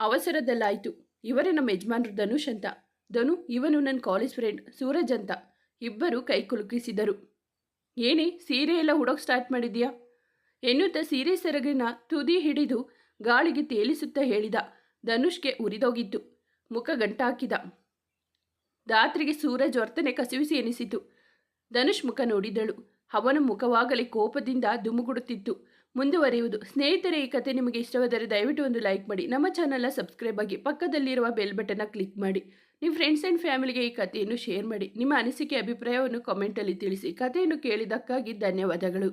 ಅವಸರದಲ್ಲಾಯಿತು. ಇವರೇ ನಮ್ಮ ಯಜಮಾನರು ಧನುಷ್ ಅಂತ. ಧನು, ಇವನು ನನ್ನ ಕಾಲೇಜ್ ಫ್ರೆಂಡ್ ಸೂರಜ್ ಅಂತ. ಇಬ್ಬರು ಕೈ ಕುಲುಕಿಸಿದರು. ಏನೇ, ಸೀರೆ ಎಲ್ಲ ಹುಡೋಕೆ ಸ್ಟಾರ್ಟ್ ಮಾಡಿದ್ಯಾ? ಎನ್ನುತ್ತಾ ಸೀರೆ ಸೆರಗಿನ ತುದಿ ಹಿಡಿದು ಗಾಳಿಗೆ ತೇಲಿಸುತ್ತಾ ಹೇಳಿದ. ಧನುಷ್ಗೆ ಉರಿದೋಗಿತ್ತು. ಮುಖ ಗಂಟಾಕಿದ. ರಾತ್ರಿಗೆ ಸೂರಜ್ ವರ್ತನೆ ಕಸಿವಿಸಿ ಎನಿಸಿತು. ಧನುಷ್ ಮುಖ ನೋಡಿದಳು. ಅವನ ಮುಖವಾಗಲೇ ಕೋಪದಿಂದ ದುಮುಗುಡುತ್ತಿತ್ತು ಮುಂದುವರಿಯುವುದು. ಸ್ನೇಹಿತರೆ, ಈ ಕತೆ ನಿಮಗೆ ಇಷ್ಟವಾದರೆ ದಯವಿಟ್ಟು ಒಂದು ಲೈಕ್ ಮಾಡಿ. ನಮ್ಮ ಚಾನಲ್ನ ಸಬ್ಸ್ಕ್ರೈಬ್ ಆಗಿ ಪಕ್ಕದಲ್ಲಿರುವ ಬೆಲ್ ಬಟನ್ನ ಕ್ಲಿಕ್ ಮಾಡಿ. ನಿಮ್ಮ ಫ್ರೆಂಡ್ಸ್ ಆ್ಯಂಡ್ ಫ್ಯಾಮಿಲಿಗೆ ಈ ಕಥೆಯನ್ನು ಶೇರ್ ಮಾಡಿ. ನಿಮ್ಮ ಅನಿಸಿಕೆ, ಅಭಿಪ್ರಾಯವನ್ನು ಕಾಮೆಂಟಲ್ಲಿ ತಿಳಿಸಿ. ಕಥೆಯನ್ನು ಕೇಳಿದ್ದಕ್ಕಾಗಿ ಧನ್ಯವಾದಗಳು.